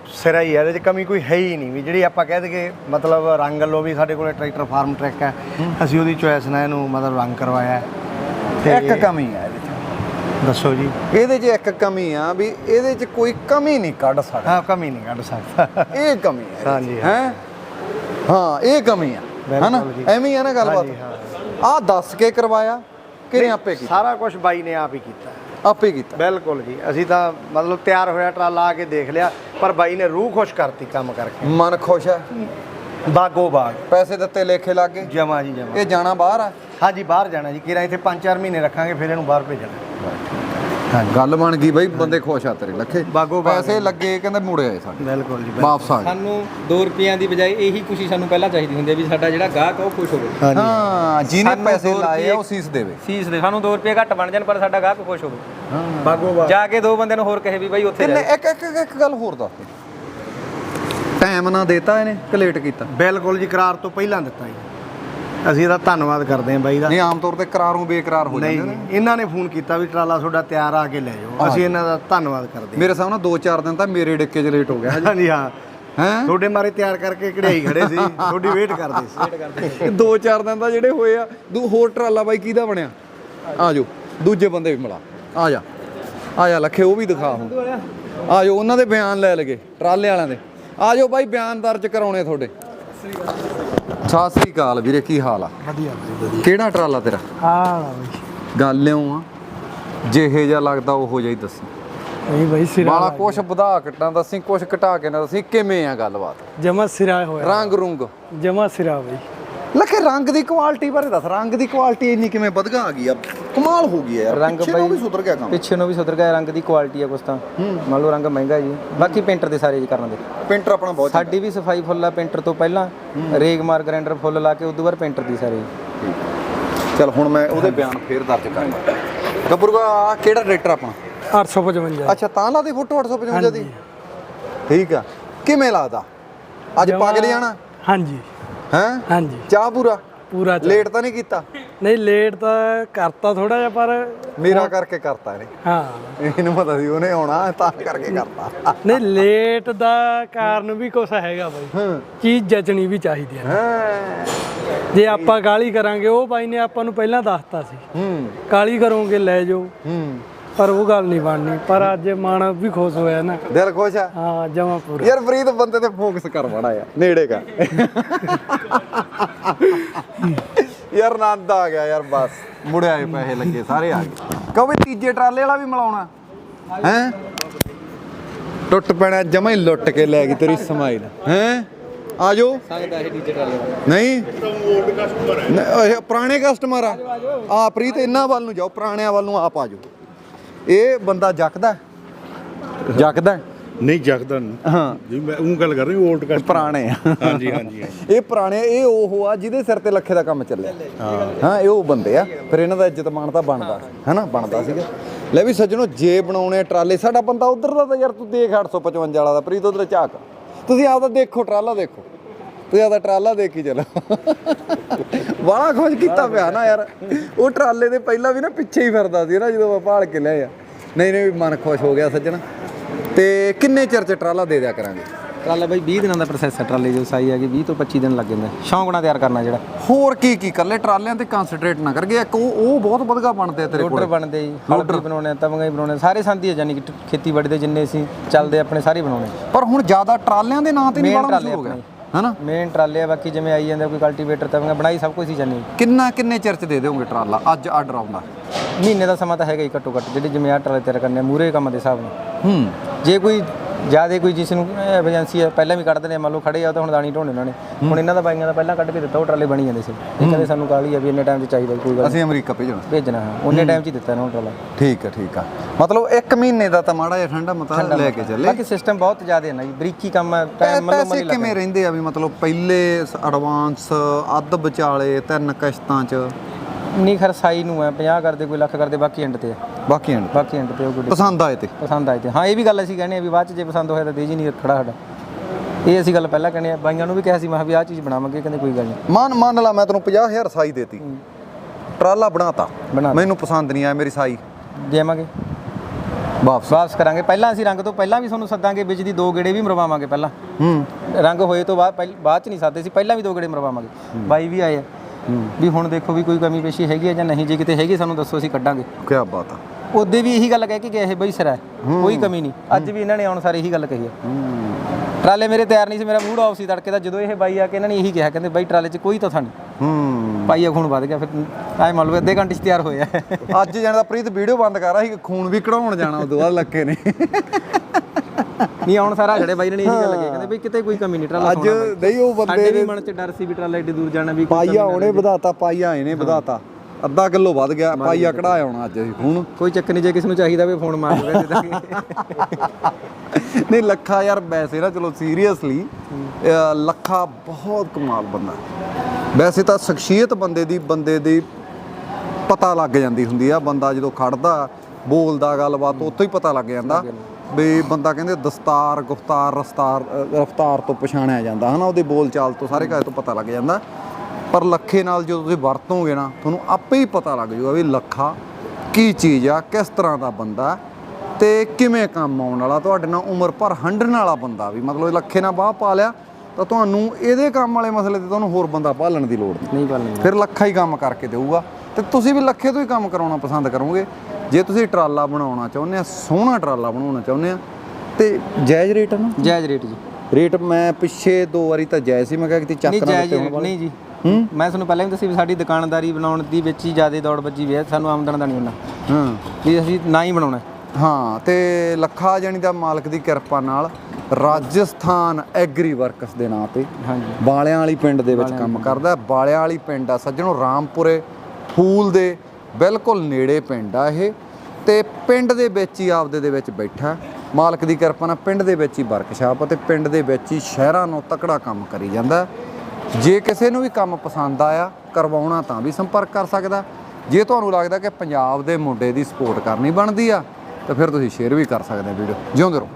Speaker 4: ਸਿਰਾ ਹੀ ਹੈ ਇਹਦੇ ਚ ਕਮੀ ਕੋਈ ਹੈ ਹੀ ਨਹੀਂ ਵੀ ਜਿਹੜੀ ਆਪਾਂ ਕਹਿ ਦਈਏ ਮਤਲਬ ਰੰਗ ਲੋ ਵੀ ਸਾਡੇ ਕੋਲੇ ਟਰੈਕਟਰ ਫਾਰਮ ਟਰੈਕ ਹੈ ਅਸੀਂ ਉਹਦੀ ਚੋਇਸ ਨਾਲ ਇਹਨੂੰ ਮਤਲਬ ਰੰਗ ਕਰਵਾਇਆ ਹੈ।
Speaker 1: ਇੱਕ ਕਮੀ ਹੈ ਇਹਦੇ ਚ।
Speaker 4: ਦੱਸੋ ਜੀ।
Speaker 1: ਇਹਦੇ 'ਚ ਇੱਕ ਕਮੀ ਆ ਵੀ ਇਹਦੇ 'ਚ ਕੋਈ ਕਮੀ ਨਹੀਂ ਕੱਢ ਸਕਦਾ।
Speaker 4: ਹਾਂ ਕਮੀ ਨਹੀਂ ਕੱਢ ਸਕਦਾ।
Speaker 1: ਇਹ ਕਮੀ ਹੈ
Speaker 4: ਹਾਂਜੀ,
Speaker 1: ਹੈ। ਹਾਂ? ਇਹ ਕਮੀ ਆ ਹਨਾ?
Speaker 4: ਜੀ।
Speaker 1: ਐਵੇਂ ਹੀ ਆ ਨਾ ਗੱਲਬਾਤ?
Speaker 4: ਹਾਂਜੀ, ਹਾਂ।
Speaker 1: ਆਹ ਦੱਸ ਕੇ ਕਰਵਾਇਆ ਕਿ ਆਪੇ ਕੀਤਾ?
Speaker 4: ਸਾਰਾ ਕੁਝ ਬਾਈ ਨੇ ਆਪ ਹੀ ਕੀਤਾ।
Speaker 1: ਆਪੇ ਕੀਤਾ।
Speaker 4: ਬਿਲਕੁਲ ਜੀ ਅਸੀਂ ਤਾਂ ਮਤਲਬ ਤਿਆਰ ਹੋਇਆ ਟਰਾਲਾ ਆ ਕੇ ਦੇਖ ਲਿਆ। ਪਰ ਬਾਈ ਨੇ ਰੂਹ ਖੁਸ਼ ਕਰਤੀ ਕੰਮ ਕਰਕੇ।
Speaker 1: ਮਨ ਖੁਸ਼ ਹੈ?
Speaker 4: ਬਾਗੋ ਬਾਗ।
Speaker 1: ਪੈਸੇ ਦਿੱਤੇ ਲੇਖੇ ਲੱਗੇ
Speaker 4: ਜਮਾ ਜੀ ਜਮਾ।
Speaker 1: ਇਹ ਜਾਣਾ ਬਾਹਰ ਆ?
Speaker 4: ਹਾਂਜੀ ਬਾਹਰ ਜਾਣਾ ਜੀ। ਕਿਰਾ ਇੱਥੇ 5-4 ਮਹੀਨੇ ਰੱਖਾਂਗੇ ਫਿਰ ਇਹਨੂੰ ਬਾਹਰ ਭੇਜਣਾ।
Speaker 1: ਗੱਲ ਬਣ ਗਈ ਬਈ ਬੰਦੇ ਖੁਸ਼ ਆ ਤੇਰੇ ਲੱਖੇ।
Speaker 4: ਬਾਗੋ ਬਾਗ।
Speaker 1: ਪੈਸੇ ਲੱਗੇ ਕਹਿੰਦੇ ਮੁੜੇ ਆਏ ਸਾਡੇ।
Speaker 4: ਬਿਲਕੁਲ ਜੀ ਬਿਲਕੁਲ।
Speaker 1: ਵਾਪਸ ਆ ਗਏ।
Speaker 2: ਸਾਨੂੰ 2 ਰੁਪਈਆਂ ਦੀ ਬਜਾਏ ਇਹੀ ਖੁਸ਼ੀ ਸਾਨੂੰ ਪਹਿਲਾਂ ਚਾਹੀਦੀ ਹੁੰਦੀ ਹੈ ਵੀ ਸਾਡਾ ਜਿਹੜਾ ਗਾਹਕ ਆ ਉਹ ਖੁਸ਼ ਹੋਵੇ।
Speaker 4: ਹਾਂਜੀ।
Speaker 1: ਹਾਂ ਜਿਹਨੇ
Speaker 2: ਸਾਨੂੰ
Speaker 1: ਪੈਸੇ
Speaker 2: ਦੋ
Speaker 1: ਲਾਏ ਆ ਉਹ
Speaker 2: ਰੁਪਏ-
Speaker 1: ਸੀਸ ਦੇਵੇ।
Speaker 2: ਫੀਸ ਦੇ ਸਾਨੂੰ 2 ਰੁਪਏ ਘੱਟ ਬਣ ਜਾਣ ਪਰ ਸਾਡਾ ਗਾਹਕ ਖੁਸ਼ ਹੋਵੇ।
Speaker 4: ਬਾਗੋ ਬਾਗ।
Speaker 2: ਜਾ ਕੇ ਦੋ ਬੰਦੇ ਨੂੰ ਹੋਰ ਕਹੇ ਵੀ ਬਾਈ ਉੱਥੇ
Speaker 1: ਕਿੰਨੇ
Speaker 2: ਜਾ।
Speaker 1: ਇੱਕ ਇੱਕ ਇੱਕ- ਇੱਕ ਗੱਲ ਹੋਰ ਦੱਸ ਟਾਈਮ ਨਾ ਦੇਤਾ ਇਹਨੇ ਕਿ ਲੇਟ ਕੀਤਾ?
Speaker 4: ਬਿਲਕੁਲ ਜੀ ਕਰਾਰ ਤੋਂ ਪਹਿਲਾਂ ਦਿੱਤਾ ਜੀ ਅਸੀਂ ਇਹਦਾ ਧੰਨਵਾਦ ਕਰਦੇ ਹਾਂ ਬਾਈ ਦਾ।
Speaker 1: ਨਹੀਂ ਆਮ ਤੌਰ ਤੇ ਕਰਾਰੋਂ ਬੇਕਰਾਰ ਹੋ ਜਾਂਦੇ ਨੇ।
Speaker 4: ਇਹਨਾਂ ਨੇ ਫੋਨ ਕੀਤਾ ਵੀ ਟਰਾਲਾ ਤੁਹਾਡਾ ਤਿਆਰ ਆ ਕੇ ਲੈ ਜਾਓ। ਅਸੀਂ ਇਹਨਾਂ ਦਾ ਧੰਨਵਾਦ ਕਰਦੇ
Speaker 1: ਮੇਰੇ ਸਾਹਮਣੇ 2-4 ਦਿਨ ਤਾਂ ਮੇਰੇ ਡਿੱਕੇ 'ਚ ਲੇਟ ਹੋ ਗਿਆ।
Speaker 4: ਹਾਂਜੀ ਹਾਂ।
Speaker 1: ਹੈ?
Speaker 4: ਤੁਹਾਡੇ ਮਾਰੇ ਤਿਆਰ ਕਰਕੇ ਕਢਾਈ ਖੜੇ ਸੀ। ਤੁਹਾਡੀ ਵੇਟ ਕਰਦੇ ਸੀ।
Speaker 1: 2-4 ਦਿਨ ਤਾਂ ਜਿਹੜੇ ਹੋਏ ਆ ਦੂ ਹੋਰ ਟਰਾਲਾ ਬਾਈ ਕਿਹਦਾ ਬਣਿਆ? ਆ ਜਾਓ ਦੂਜੇ ਬੰਦੇ ਵੀ ਮਿਲਾ। ਆ ਜਾ ਆ ਜਾ ਲੱਖੇ ਉਹ ਵੀ ਦਿਖਾ ਹੁਣ। ਆ ਜਾਓ ਉਹਨਾਂ ਦੇ ਬਿਆਨ ਲੈ ਲਗੇ ਟਰਾਲੇ ਵਾਲਿਆਂ ਦੇ। ਆ ਜਾਓ ਬਾਈ ਬਿਆਨ ਦਰਜ ਕਰਾਉਣੇ ਤੁਹਾਡੇ। ਸਤਿ ਸ੍ਰੀ ਅਕਾਲ ਵੀਰੇ ਕੀ ਹਾਲ ਆ?
Speaker 4: ਵਧੀਆ
Speaker 1: ਕਿਹੜਾ ਟਰਾਲਾ ਤੇਰਾ?
Speaker 4: ਹਾਂ
Speaker 1: ਗੱਲ ਇਉਂ ਆ ਜਿਹੇ ਜਿਹਾ ਲੱਗਦਾ ਉਹੋ ਜਿਹਾ ਹੀ ਦੱਸੀ।
Speaker 5: ਨਹੀਂ ਭਾਈ ਸਿਰਾ
Speaker 1: ਬਾਲਾ ਕੁਛ ਵਧਾ ਘਟਾ ਦੱਸੀ ਕੁਛ ਘਟਾ ਕੇ ਨਾ ਦੱਸੀ ਕਿਵੇਂ ਆ ਗੱਲਬਾਤ?
Speaker 5: ਜਮਾ ਸਿਰਾ ਹੋਇਆ।
Speaker 1: ਰੰਗ ਰੁੰਗ।
Speaker 5: ਜਮਾ ਸਿਰਾ ਭਾਈ
Speaker 1: ਲੱਖੇ ਰੰਗ ਦੀ ਕੁਆਲਿਟੀ ਬਾਰੇ ਦੱਸ ਰੰਗ ਦੀ ਕੁਆਲਿਟੀ ਇੰਨੀ ਕਿਵੇਂ ਵਧਗਾ ਆ ਗਈ ਆ? ਕਮਾਲ ਹੋ ਗਈ ਆ ਯਾਰ
Speaker 2: ਰੰਗ
Speaker 1: ਪਿੱਛੇ ਨੂੰ ਵੀ ਸੁਧਰ ਗਿਆ ਕੰਮ।
Speaker 2: ਪਿੱਛੇ ਨੂੰ ਵੀ ਸੁਧਰ ਗਿਆ ਰੰਗ ਦੀ ਕੁਆਲਿਟੀ ਆ ਕੁਛ ਤਾਂ। ਮੰਨ ਲਓ ਰੰਗ ਮਹਿੰਗਾ ਜੀ। ਬਾਕੀ ਪੇਂਟਰ ਦੇ ਸਾਰੇ ਜੀ ਕਰਨ ਦੇ।
Speaker 1: ਪੇਂਟਰ ਆਪਣਾ ਬਹੁਤ
Speaker 2: ਸਾਡੀ ਵੀ ਸਫ਼ਾਈ ਫੁੱਲ ਆ ਪੇਂਟਰ ਤੋਂ ਪਹਿਲਾਂ। ਰੇਗ ਮਾਰ ਗ੍ਰਾਈਂਡਰ ਫੁੱਲ ਲਾ ਕੇ ਉਦੋਂ ਬਾਅਦ ਪੇਂਟਰ ਦੀ ਸਾਰੇ। ਜੀ
Speaker 1: ਚਲ ਹੁਣ ਮੈਂ ਉਹਦੇ ਬਿਆਨ ਫੇਰ ਦਰਜ ਕਰਾਂਗਾ। ਆਹ ਕਿਹੜਾ ਟਰੈਕਟਰ ਆਪਣਾ?
Speaker 5: 855
Speaker 1: ਅੱਛਾ ਤਾਂ ਲਾ ਦੀ ਫੋਟੋ 855 ਦੀ। ਠੀਕ ਆ। ਕਿਵੇਂ ਲੱਗਦਾ ਅੱਜ ਪੱਗ ਲੈ ਜਾਣਾ
Speaker 5: ਹਾਂਜੀ।
Speaker 1: ਹੈ?
Speaker 5: ਹਾਂਜੀ।
Speaker 1: ਚਾਹ ਪੂਰਾ?
Speaker 5: ਪੂਰਾ ਚੱਲ
Speaker 1: ਲੇਟ ਤਾਂ ਨਹੀਂ ਕੀਤਾ?
Speaker 5: ਨਹੀਂ ਲੇਟ ਤਾਂ ਕਰਤਾ ਥੋੜਾ ਜਿਹਾ ਪਰ
Speaker 1: ਮੇਰਾ ਕਰਕੇ ਕਰਤਾ ਇਹਨੇ।
Speaker 5: ਹਾਂ।
Speaker 1: ਇਹਨੂੰ ਪਤਾ ਸੀ ਉਹਨੇ ਆਉਣਾ ਤਾਂ ਕਰਕੇ ਕਰਤਾ।
Speaker 5: ਨਹੀਂ ਲੇਟ ਦਾ ਕਾਰਨ ਵੀ ਕੁਛ ਹੈਗਾ ਬਾਈ।
Speaker 1: ਹਾਂ।
Speaker 5: ਚੀਜ਼ ਜਚਣੀ ਵੀ ਚਾਹੀਦੀ ਹੈ।
Speaker 1: ਹਾਂ।
Speaker 5: ਜੇ ਆਪਾਂ ਗਾਲੀ ਕਰਾਂਗੇ ਉਹ ਬਾਈ ਨੇ ਆਪਾਂ ਨੂੰ ਪਹਿਲਾਂ ਦੱਸਤਾ ਸੀ।
Speaker 1: ਹੂੰ।
Speaker 5: ਕਾਲੀ ਕਰੋਗੇ ਲੈ ਜਾਓ।
Speaker 1: ਹੂੰ।
Speaker 5: ਪਰ ਉਹ ਗੱਲ ਨਹੀਂ ਬਣਨੀ ਪਰ ਅੱਜ ਮਨ ਵੀ ਖੁਸ਼ ਹੋਇਆ ਨਾ।
Speaker 1: ਦਿਲ ਖੁਸ਼ ਆ?
Speaker 5: ਹਾਂ ਜਮਾ ਪੂਰਾ।
Speaker 1: ਯਾਰ ਫਰੀਦ ਬੰਦੇ ਤੇ ਫੋਕਸ ਕਰ ਮਾੜਾ ਆ ਨੇੜੇ ਕਾ ਯਾਰ ਆਨੰਦ ਆ ਗਿਆ ਯਾਰ ਬਸ। ਮੁੜਿਆ ਆਏ ਪੈਸੇ ਲੱਗੇ ਸਾਰੇ ਆ ਗਏ। ਕਹੋ ਵੀ ਤੀਜੇ ਟਰਾਲੇ ਵਾਲਾ ਵੀ ਮਿਲਾਉਣਾ? ਹੈ? ਟੁੱਟ ਪੈਣਾ ਜਮਾ ਹੀ ਲੁੱਟ ਕੇ ਲੈ ਗਈ ਤੇਰੀ ਸਮਾਈਲ ਹੈ? ਆਜੋ
Speaker 2: ਸੰਗਦਾ ਇਹ ਡੀਜੇ ਟਰਾਲੇ
Speaker 1: ਨਹੀਂ? ਨਹੀਂ, ਇਹ ਪੁਰਾਣੇ ਕਸਟਮਰ ਆ। ਆ ਪ੍ਰੀਤ ਇਹਨਾਂ ਵੱਲ ਨੂੰ ਜਾਓ ਪੁਰਾਣਿਆਂ ਵੱਲ ਨੂੰ ਆਪ ਆਜੋ ਇਹ ਬੰਦਾ ਜੱਕਦਾ ਜੱਕਦਾ
Speaker 6: ਨਹੀਂ ਜਗਦਾ ਨਹੀਂ।
Speaker 1: ਹਾਂ।
Speaker 6: ਜੀ ਮੈਂ ਉਹ ਗੱਲ ਕਰ ਰਹੀ 올ਡ ਕਸਟਮਰ
Speaker 1: ਪੁਰਾਣੇ ਆ।
Speaker 6: ਹਾਂਜੀ ਹਾਂਜੀ।
Speaker 1: ਇਹ ਪੁਰਾਣੇ ਇਹ ਉਹ ਆ ਜਿਹਦੇ ਸਿਰ ਤੇ ਲੱਖੇ ਦਾ ਕੰਮ ਚੱਲਿਆ। ਹਾਂ। ਇਹ ਉਹ ਬੰਦੇ ਆ। ਫਿਰ ਇਹਨਾਂ ਦਾ ਇੱਜ਼ਤ ਮਾਣ ਤਾਂ ਬਣਦਾ। ਹੈਨਾ ਬਣਦਾ ਸੀਗਾ। ਲੈ ਵੀ ਸੱਜਣੋ ਜੇ ਬਣਾਉਣੇ ਆ ਟਰਾਲੇ ਸਾਡਾ ਬੰਦਾ ਉਧਰ ਦਾ ਤਾਂ ਯਾਰ ਤੂੰ ਦੇਖ 855 ਵਾਲਾ ਦਾ ਪ੍ਰੀਤ ਉਧਰ ਝਾਕ। ਤੁਸੀਂ ਆਪਦਾ ਦੇਖੋ ਟਰਾਲਾ ਦੇਖੋ। ਤੁਸੀਂ ਆਪਦਾ ਟਰਾਲਾ ਦੇਖੀ ਚਲੋ। ਬੜਾ ਖੁਸ਼ ਕੀਤਾ ਪਿਆ ਨਾ ਯਾਰ। ਉਹ ਟਰਾਲੇ ਦੇ ਪਹਿਲਾਂ ਵੀ ਨਾ ਪਿੱਛੇ ਹੀ ਫਿਰਦਾ ਸੀ ਨਾ ਜਦੋਂ ਆਪਾਂ ਭਾਲ ਕੇ ਲਿਆ ਨਹੀਂ ਨਹੀਂ ਮਨ ਖੁਸ਼ ਹੋ ਗਿਆ ਸੱਜਣ। ਤੇ ਕਿੰਨੇ ਚਿਰ ਚ ਟਰਾਲਾ ਦੇ ਦਿਆ ਕਰਾਂਗੇ?
Speaker 2: ਟਰਾਲਾ ਬਾਈ 20 ਦਿਨਾਂ ਦਾ ਪ੍ਰੋਸੈਸ ਹੈ ਟਰਾਲੇ ਦੀ ਸਾਈ ਹੈਗੀ 20 ਤੋਂ 25 ਦਿਨ ਲੱਗ ਜਾਂਦੇ। ਸ਼ੌਂਕ ਨਾਲ ਤਿਆਰ ਕਰਨਾ ਜਿਹੜਾ।
Speaker 1: ਹੋਰ ਕੀ ਕੀ ਕਰ ਲੈ? ਟਰਾਲਿਆਂ ਤੇ ਕਨਸੈਂਟਰੇਟ ਨਾ ਕਰਗੇ ਇੱਕ ਉਹ ਉਹ ਬਹੁਤ ਵਧਗਾ ਬਣਦੇ ਆ ਤੇਰੇ
Speaker 2: ਲੋਡਰ
Speaker 1: ਕੋਲ
Speaker 2: ਬਣਦੇ ਜੀ ਹਲਕੀ ਬਣਾਉਣੇ ਆ, ਤਵੰਗਾ ਹੀ ਬਣਾਉਣੇ ਆ, ਸਾਰੇ ਸੰਦੀ ਆ ਜਾਨੀ ਕਿ ਖੇਤੀਬਾੜੀ ਦੇ ਜਿੰਨੇ ਅਸੀਂ ਚੱਲਦੇ ਆਪਣੇ ਸਾਰੇ ਬਣਾਉਣੇ
Speaker 1: ਪਰ ਹੁਣ ਜ਼ਿਆਦਾ ਟਰਾਲਿਆਂ ਦੇ ਨਾਂ ਤੇ ਨਹੀਂ ਮਸ਼ਹੂਰ ਹੋ ਗਿਆ। ਹਨਾ?
Speaker 2: ਮੇਨ ਟਰਾਲੇ ਆ ਬਾਕੀ ਜਿਵੇਂ ਆਈ ਜਾਂਦੇ ਕੋਈ ਕਲਟੀਵੇਟਰ ਤਵੰਗਾ ਬਣਾਈ ਸਭ ਕੁਝ ਹੀ ਜਾਨੀ
Speaker 1: ਕਿੰਨਾ ਕਿੰਨੇ ਚਿਰ ਚ ਦੇ ਦੇਵੋਗੇ ਟਰਾਲਾ? ਅੱਜ ਆਰਡਰ ਆਉਂਦਾ
Speaker 2: ਮਹੀਨੇ ਦਾ ਸਮਾਂ ਤਾਂ ਹੈਗਾ ਹੀ ਘੱਟੋ ਘੱਟ ਜਿਹੜੇ ਜਿਵੇਂ ਆ ਟਰਾਲੇ ਤਿਆਰ ਕਰਨੇ ਮੂਰੇ ਕੰਮ ਦੇ ਹਿਸਾਬ ਨਾਲ।
Speaker 1: ਹੂੰ।
Speaker 2: ਜੇ ਕੋਈ ਜ਼ਿਆਦਾ ਕੋਈ ਜਿਸ ਨੂੰ ਐਮਰਜੈਂਸੀ ਹੈ ਪਹਿਲਾਂ ਵੀ ਕੱਢਦੇ ਨੇ ਮੰਨ ਲਓ ਖੜੇ ਆ ਤਾਂ ਹੁਣ ਦਾਣੀ ਢੋਣੇ ਉਹਨਾਂ ਨੇ। ਹੁਣ ਇਹਨਾਂ ਦਾ ਬਾਈਆਂ ਦਾ ਪਹਿਲਾਂ ਕੱਢ ਕੇ ਦਿੱਤਾ ਉਹ ਟਰਾਲੇ ਬਣੀ ਜਾਂਦੇ ਸੀ। ਇਹ ਕਹਿੰਦੇ ਸਾਨੂੰ ਕਾਲੀ ਆ ਵੀ ਇੰਨੇ ਟਾਈਮ 'ਚ ਚਾਹੀਦਾ ਕੋਈ ਗੱਲ
Speaker 1: ਅਸੀਂ ਅਮਰੀਕਾ ਭੇਜਣਾ।
Speaker 2: ਭੇਜਣਾ ਹੈ। ਉਹਨੇ ਟਾਈਮ 'ਚ ਹੀ ਦਿੱਤਾ ਨੂੰ ਟਰਾਲਾ।
Speaker 1: ਠੀਕ ਆ ਠੀਕ ਆ। ਮਤਲਬ 1 ਮਹੀਨੇ ਦਾ ਤਾਂ ਮਾੜਾ ਜਿਹਾ ਠੰਡਾ ਮਤਾ ਲੈ ਕੇ ਚੱਲੇ।
Speaker 2: ਬਾਕੀ ਸਿਸਟਮ ਬਹੁਤ ਜ਼ਿਆਦਾ ਹੈ ਨਾ ਜੀ ਬਰੀਕੀ ਕੰਮ ਹੈ ਟਾਈਮ ਮੰਨ ਲਓ
Speaker 1: ਪੈਸੇ ਕਿਵੇਂ ਰਹਿੰਦੇ ਆ ਵੀ ਮਤਲਬ ਪਹਿਲੇ ਐਡਵਾਂਸ ਅੱਧ ਵਿਚਾਲੇ ਤਿੰਨ ਕਿਸ਼ਤਾਂ ਚ
Speaker 2: ਨਹੀਂ ਖਰਸਾਈ ਨੂੰ ਹੈ 50 ਕਰਦੇ ਕੋਈ ਲੱਖ ਕਰਦੇ ਬਾਕੀ ਐਂਡ ਤੇ
Speaker 1: ਬਾਕੀ ਐਂਡ
Speaker 2: ਬਾਕੀ ਐਂਡ ਤੇ ਉਹ ਗੁੱਡੀ।
Speaker 1: ਪਸੰਦ ਆਏ ਤੇ।
Speaker 2: ਪਸੰਦ ਆਏ ਤੇ। ਹਾਂ ਇਹ ਵੀ ਗੱਲ ਅਸੀਂ ਕਹਿੰਦੇ ਆ ਵੀ ਬਾਅਦ ਚ ਜੇ ਪਸੰਦ ਹੋਇਆ ਤਾਂ ਦੇ ਜੀ ਨਹੀਂ ਖੜਾ ਸਾਡਾ। ਇਹ ਅਸੀਂ ਗੱਲ ਪਹਿਲਾਂ ਕਹਿੰਦੇ ਆ ਬਾਈਆਂ ਨੂੰ ਵੀ ਕਿਹਾ ਸੀ ਮੈਂ ਕਿਹਾ ਵੀ ਆਹ ਚੀਜ਼ ਬਣਾਵਾਂਗੇ ਕਹਿੰਦੇ ਕੋਈ ਗੱਲ ਨਹੀਂ।
Speaker 1: ਮੰਨ ਮੰਨ ਲਾ ਮੈਂ ਤੈਨੂੰ 50000 ਸਾਈ ਦੇਤੀ। ਟਰਾਲਾ ਬਣਾਤਾ।
Speaker 2: ਬਣਾ।
Speaker 1: ਮੈਨੂੰ ਪਸੰਦ ਨਹੀਂ ਆਇਆ ਮੇਰੀ ਸਾਈ।
Speaker 2: ਦੇਵਾਂਗੇ
Speaker 1: ਵਾਪਸ।
Speaker 2: ਵਾਪਸ ਕਰਾਂਗੇ। ਪਹਿਲਾਂ ਅਸੀਂ ਰੰਗ ਤੋਂ ਪਹਿਲਾਂ ਵੀ ਤੁਹਾਨੂੰ ਸੱਦਾਂਗੇ ਵਿੱਚ ਦੀ ਦੋ ਗੇੜੇ ਵੀ ਮਰਵਾਵਾਂਗੇ ਪਹਿਲਾਂ।
Speaker 1: ਹੂੰ।
Speaker 2: ਰੰਗ ਹੋਏ ਤੋਂ ਬਾਅਦ ਪਹਿਲ- ਬਾਅਦ ਚ ਨਹੀਂ ਸਾਦੇ ਸੀ ਪਹਿਲਾਂ ਵੀ ਦੋ ਗੇੜੇ ਮਰਵਾਵਾਂਗੇ। ਬਾਈ ਵੀ ਆਏ ਆ। ਵੀ ਹੁਣ ਦੇਖੋ ਵੀ ਕੋਈ ਕਮੀ ਪੇਸ਼ੀ ਹੈਗੀ ਹੈ ਜਾਂ ਨਹੀਂ ਜੇ ਕਿਤੇ ਹੈਗੀ ਸਾਨੂੰ ਦੱਸੋ ਅਸੀਂ ਕੱਢਾਂਗੇ।
Speaker 1: ਕੀ ਬਾਤ ਆ।
Speaker 2: ਉਹਦੇ ਵੀ ਇਹੀ ਗੱਲ ਕਹਿ ਕੇ ਗਏ ਇਹ ਬਈ ਸਿਰਾ। ਕੋਈ ਕਮੀ ਨਹੀਂ। ਅੱਜ ਵੀ ਇਹਨਾਂ ਨੇ ਆਉਣ ਸਾਰੇ ਇਹੀ ਗੱਲ ਕਹੀ ਹੈ। ਟਰਾਲੇ ਮੇਰੇ ਤਿਆਰ ਨਹੀਂ ਸੀ ਮੇਰਾ ਮੂਡ ਆਫ ਸੀ ਤੜਕੇ ਦਾ ਜਦੋਂ ਇਹ ਬਾਈ ਆ ਕੇ ਇਹਨਾਂ ਨੇ ਇਹੀ ਕਿਹਾ ਕਹਿੰਦੇ ਬਾਈ ਟਰਾਲੇ 'ਚ ਕੋਈ ਤਾਂ ਥਾਂ ਨਹੀਂ।
Speaker 1: ਹੂੰ।
Speaker 2: ਪਾਈਆ ਖੂਨ ਵੱਧ ਗਿਆ ਫਿਰ ਆਏ ਮੰਨ ਲਓ ਅੱਧੇ ਘੰਟੇ 'ਚ ਤਿਆਰ ਹੋਇਆ
Speaker 1: ਅੱਜ ਜਾਣ ਦਾ ਪ੍ਰੀਤ ਵੀਡੀਓ ਬੰਦ ਕਰ ਰਿਹਾ ਸੀ ਖੂਨ ਵੀ ਕਢਾਉਣ ਜਾਣਾ ਉਦੋਂ ਬਾਅਦ ਲੱਕੇ ਨੇ।
Speaker 2: ਨਹੀਂ ਆਉਣ ਸਾਰਾ ਖੜੇ ਬਾਈ ਨੇ ਇਹੀ ਗੱਲ ਕਹੀ ਕਹਿੰਦੇ ਬਈ ਕਿਤੇ ਕੋਈ ਕਮੀ ਨਹੀਂ ਟਰਾਲਾ
Speaker 1: ਅੱਜ। ਨਹੀਂ ਉਹ ਬੰਦੇ
Speaker 2: ਸਾਡੇ ਵੀ ਮਨ 'ਚ ਡਰ ਸੀ ਵੀ ਟਰਾਲਾ ਏਡੀ ਦੂਰ ਜਾਣਾ ਵੀ
Speaker 1: ਪਾਈਆ ਉਹਨੇ ਵਧਾਤਾ ਪਾਈਆ ਇਹਨੇ ਵਧਾਤਾ। ਅੱਧਾ ਕਿਲੋ ਵੱਧ ਗਿਆ ਪਾਈਆ ਕਢਾ ਆਉਣਾ ਅੱਜ ਅਸੀਂ ਖੂਨ।
Speaker 2: ਕੋਈ ਚੱਕਰ ਨਹੀਂ ਜੇ ਕਿਸੇ ਨੂੰ ਚਾਹੀਦਾ ਵੀ ਫੋਨ ਮਾਰ ਲਵੇ ਦੇ
Speaker 1: ਨਹੀਂ ਲੱਖਾ ਯਾਰ ਵੈਸੇ ਨਾ ਚਲੋ ਸੀਰੀਅਸਲੀ ਲੱਖਾ ਬਹੁਤ ਕਮਾਲ ਬੰਦਾ। ਵੈਸੇ ਤਾਂ ਸ਼ਖਸੀਅਤ ਬੰਦੇ ਦੀ ਬੰਦੇ ਦੀ ਪਤਾ ਲੱਗ ਜਾਂਦੀ ਹੁੰਦੀ ਆ ਬੰਦਾ ਜਦੋਂ ਖੜਦਾ ਬੋਲਦਾ ਗੱਲਬਾਤ ਉੱਥੋਂ ਹੀ ਪਤਾ ਲੱਗ ਜਾਂਦਾ। ਵੀ ਬੰਦਾ ਕਹਿੰਦੇ ਦਸਤਾਰ ਗੁਫਤਾਰ ਰਫਤਾਰ ਅ, ਰਫਤਾਰ ਤੋਂ ਪਛਾਣਿਆ ਜਾਂਦਾ ਹਨਾ? ਉਹਦੇ ਬੋਲ ਚਾਲ ਤੋਂ ਸਾਰੇ ਕਾਇ ਤੋਂ ਪਤਾ ਲੱਗ ਜਾਂਦਾ। ਪਰ ਲੱਖੇ ਨਾਲ ਜਦੋਂ ਤੁਸੀਂ ਵਰਤੋਗੇ ਨਾ ਤੁਹਾਨੂੰ ਆਪੇ ਹੀ ਪਤਾ ਲੱਗ ਜਾਊਗਾ ਵੀ ਲੱਖਾ ਕੀ ਚੀਜ਼ ਆ ਕਿਸ ਤਰ੍ਹਾਂ ਦਾ ਬੰਦਾ ਤੇ ਕਿਵੇਂ ਕੰਮ ਆਉਣ ਵਾਲਾ। ਤੁਹਾਡੇ ਨਾਲ ਉਮਰ ਭਰ ਹੰਡਣ ਵਾਲਾ ਬੰਦਾ ਵੀ ਮਤਲਬ ਲੱਖੇ ਨਾਲ ਬਾਹ ਪਾ ਲਿਆ ਤਾਂ ਤੁਹਾਨੂੰ ਇਹਦੇ ਕੰਮ ਵਾਲੇ ਮਸਲੇ ਤੇ ਤੁਹਾਨੂੰ ਹੋਰ ਬੰਦਾ ਭਾਲਣ ਦੀ ਲੋੜ ਨਹੀਂ।
Speaker 2: ਨਹੀਂ ਪਾਲਣੀ
Speaker 1: ਫਿਰ ਲੱਖਾ ਹੀ ਕੰਮ ਕਰਕੇ ਦੇਊਗਾ। ਤੇ ਤੁਸੀਂ ਵੀ ਲੱਖੇ ਤੋਂ ਹੀ ਕੰਮ ਕਰਾਉਣਾ ਪਸੰਦ ਕਰੋਗੇ। ਜੇ ਤੁਸੀਂ ਟਰਾਲਾ ਬਣਾਉਣਾ ਚਾਹੁੰਦੇ ਆ ਸੋਹਣਾ ਟਰਾਲਾ ਬਣਾਉਣਾ ਚਾਹੁੰਦੇ ਆ ਤੇ ਜਾਇਜ਼ ਰੇਟ ਨਾ?
Speaker 2: ਜਾਇਜ਼ ਰੇਟ ਜੀ।
Speaker 1: ਰੇਟ ਮੈਂ ਪਿੱਛੇ ਦੋ ਵਾਰੀ ਤਾਂ ਜਾਇਜ਼ ਸੀ ਮੈਂ ਕਿਹਾ ਕਿਤੇ ਚੱਕ
Speaker 2: ਨਹੀਂ
Speaker 1: ਨਾ ਦਿੱਤੇ ਹੋਣ।
Speaker 2: ਨਹੀਂ ਜੀ। ਮੈਂ ਤੁਹਾਨੂੰ ਪਹਿਲਾਂ ਵੀ ਦੱਸੀ ਵੀ ਸਾਡੀ ਦੁਕਾਨਦਾਰੀ ਬਣਾਉਣ ਦੀ ਵਿੱਚ ਹੀ ਜ਼ਿਆਦਾ ਦੌੜ ਵੱਜੀ ਵੀ ਹੈ ਸਾਨੂੰ ਆਮਦਨ ਦਾ ਨਹੀਂ ਉਹਨਾਂ
Speaker 1: ਹਾਂ।
Speaker 2: ਵੀ ਅਸੀਂ ਨਾ ਹੀ ਬਣਾਉਣਾ।
Speaker 1: ਹਾਂ ਤੇ ਲੱਖਾ ਜਾਣੀ ਦਾ ਮਾਲਕ ਦੀ ਕਿਰਪਾ ਨਾਲ ਰਾਜਸਥਾਨ ਐਗਰੀ ਵਰਕਸ ਦੇ ਨਾਂ ਤੇ
Speaker 2: ਹਾਂਜੀ।
Speaker 1: ਬਾਲਿਆਂ ਵਾਲੀ ਪਿੰਡ ਦੇ ਵਿੱਚ ਕੰਮ ਕਰਦਾ। ਬਾਲਿਆਂ ਵਾਲੀ ਪਿੰਡ ਆ ਸੱਜਣੋ ਰਾਮਪੁਰੇ ਫੂਲ ਦੇ ਬਿਲਕੁਲ ਨੇੜੇ ਪਿੰਡ ਆ ਇਹ। ਤੇ ਪਿੰਡ ਦੇ ਵਿੱਚ ਹੀ ਆਪਦੇ ਦੇ ਵਿੱਚ ਬੈਠਾ। ਮਾਲਕ ਦੀ ਕਿਰਪਾ ਨਾਲ ਪਿੰਡ ਦੇ ਵਿੱਚ ਹੀ ਵਰਕਸ਼ਾਪ ਅਤੇ ਪਿੰਡ ਦੇ ਵਿੱਚ ਹੀ ਸ਼ਹਿਰਾਂ ਨੂੰ ਤਕੜਾ ਕੰਮ ਕਰੀ ਜਾਂਦਾ। ਜੇ ਕਿਸੇ ਨੂੰ ਵੀ ਕੰਮ ਪਸੰਦ ਆਇਆ, ਕਰਵਾਉਣਾ ਤਾਂ ਵੀ ਸੰਪਰਕ ਕਰ ਸਕਦਾ। ਜੇ ਤੁਹਾਨੂੰ ਲੱਗਦਾ ਕਿ ਪੰਜਾਬ ਦੇ ਮੁੰਡੇ ਦੀ ਸਪੋਰਟ ਕਰਨੀ ਬਣਦੀ ਆ, ਤਾਂ ਫਿਰ ਤੁਸੀਂ ਸ਼ੇਅਰ ਵੀ ਕਰ ਸਕਦੇ ਹੋ ਵੀਡੀਓ। ਜਿਉਂਦੇ ਰਹੋ।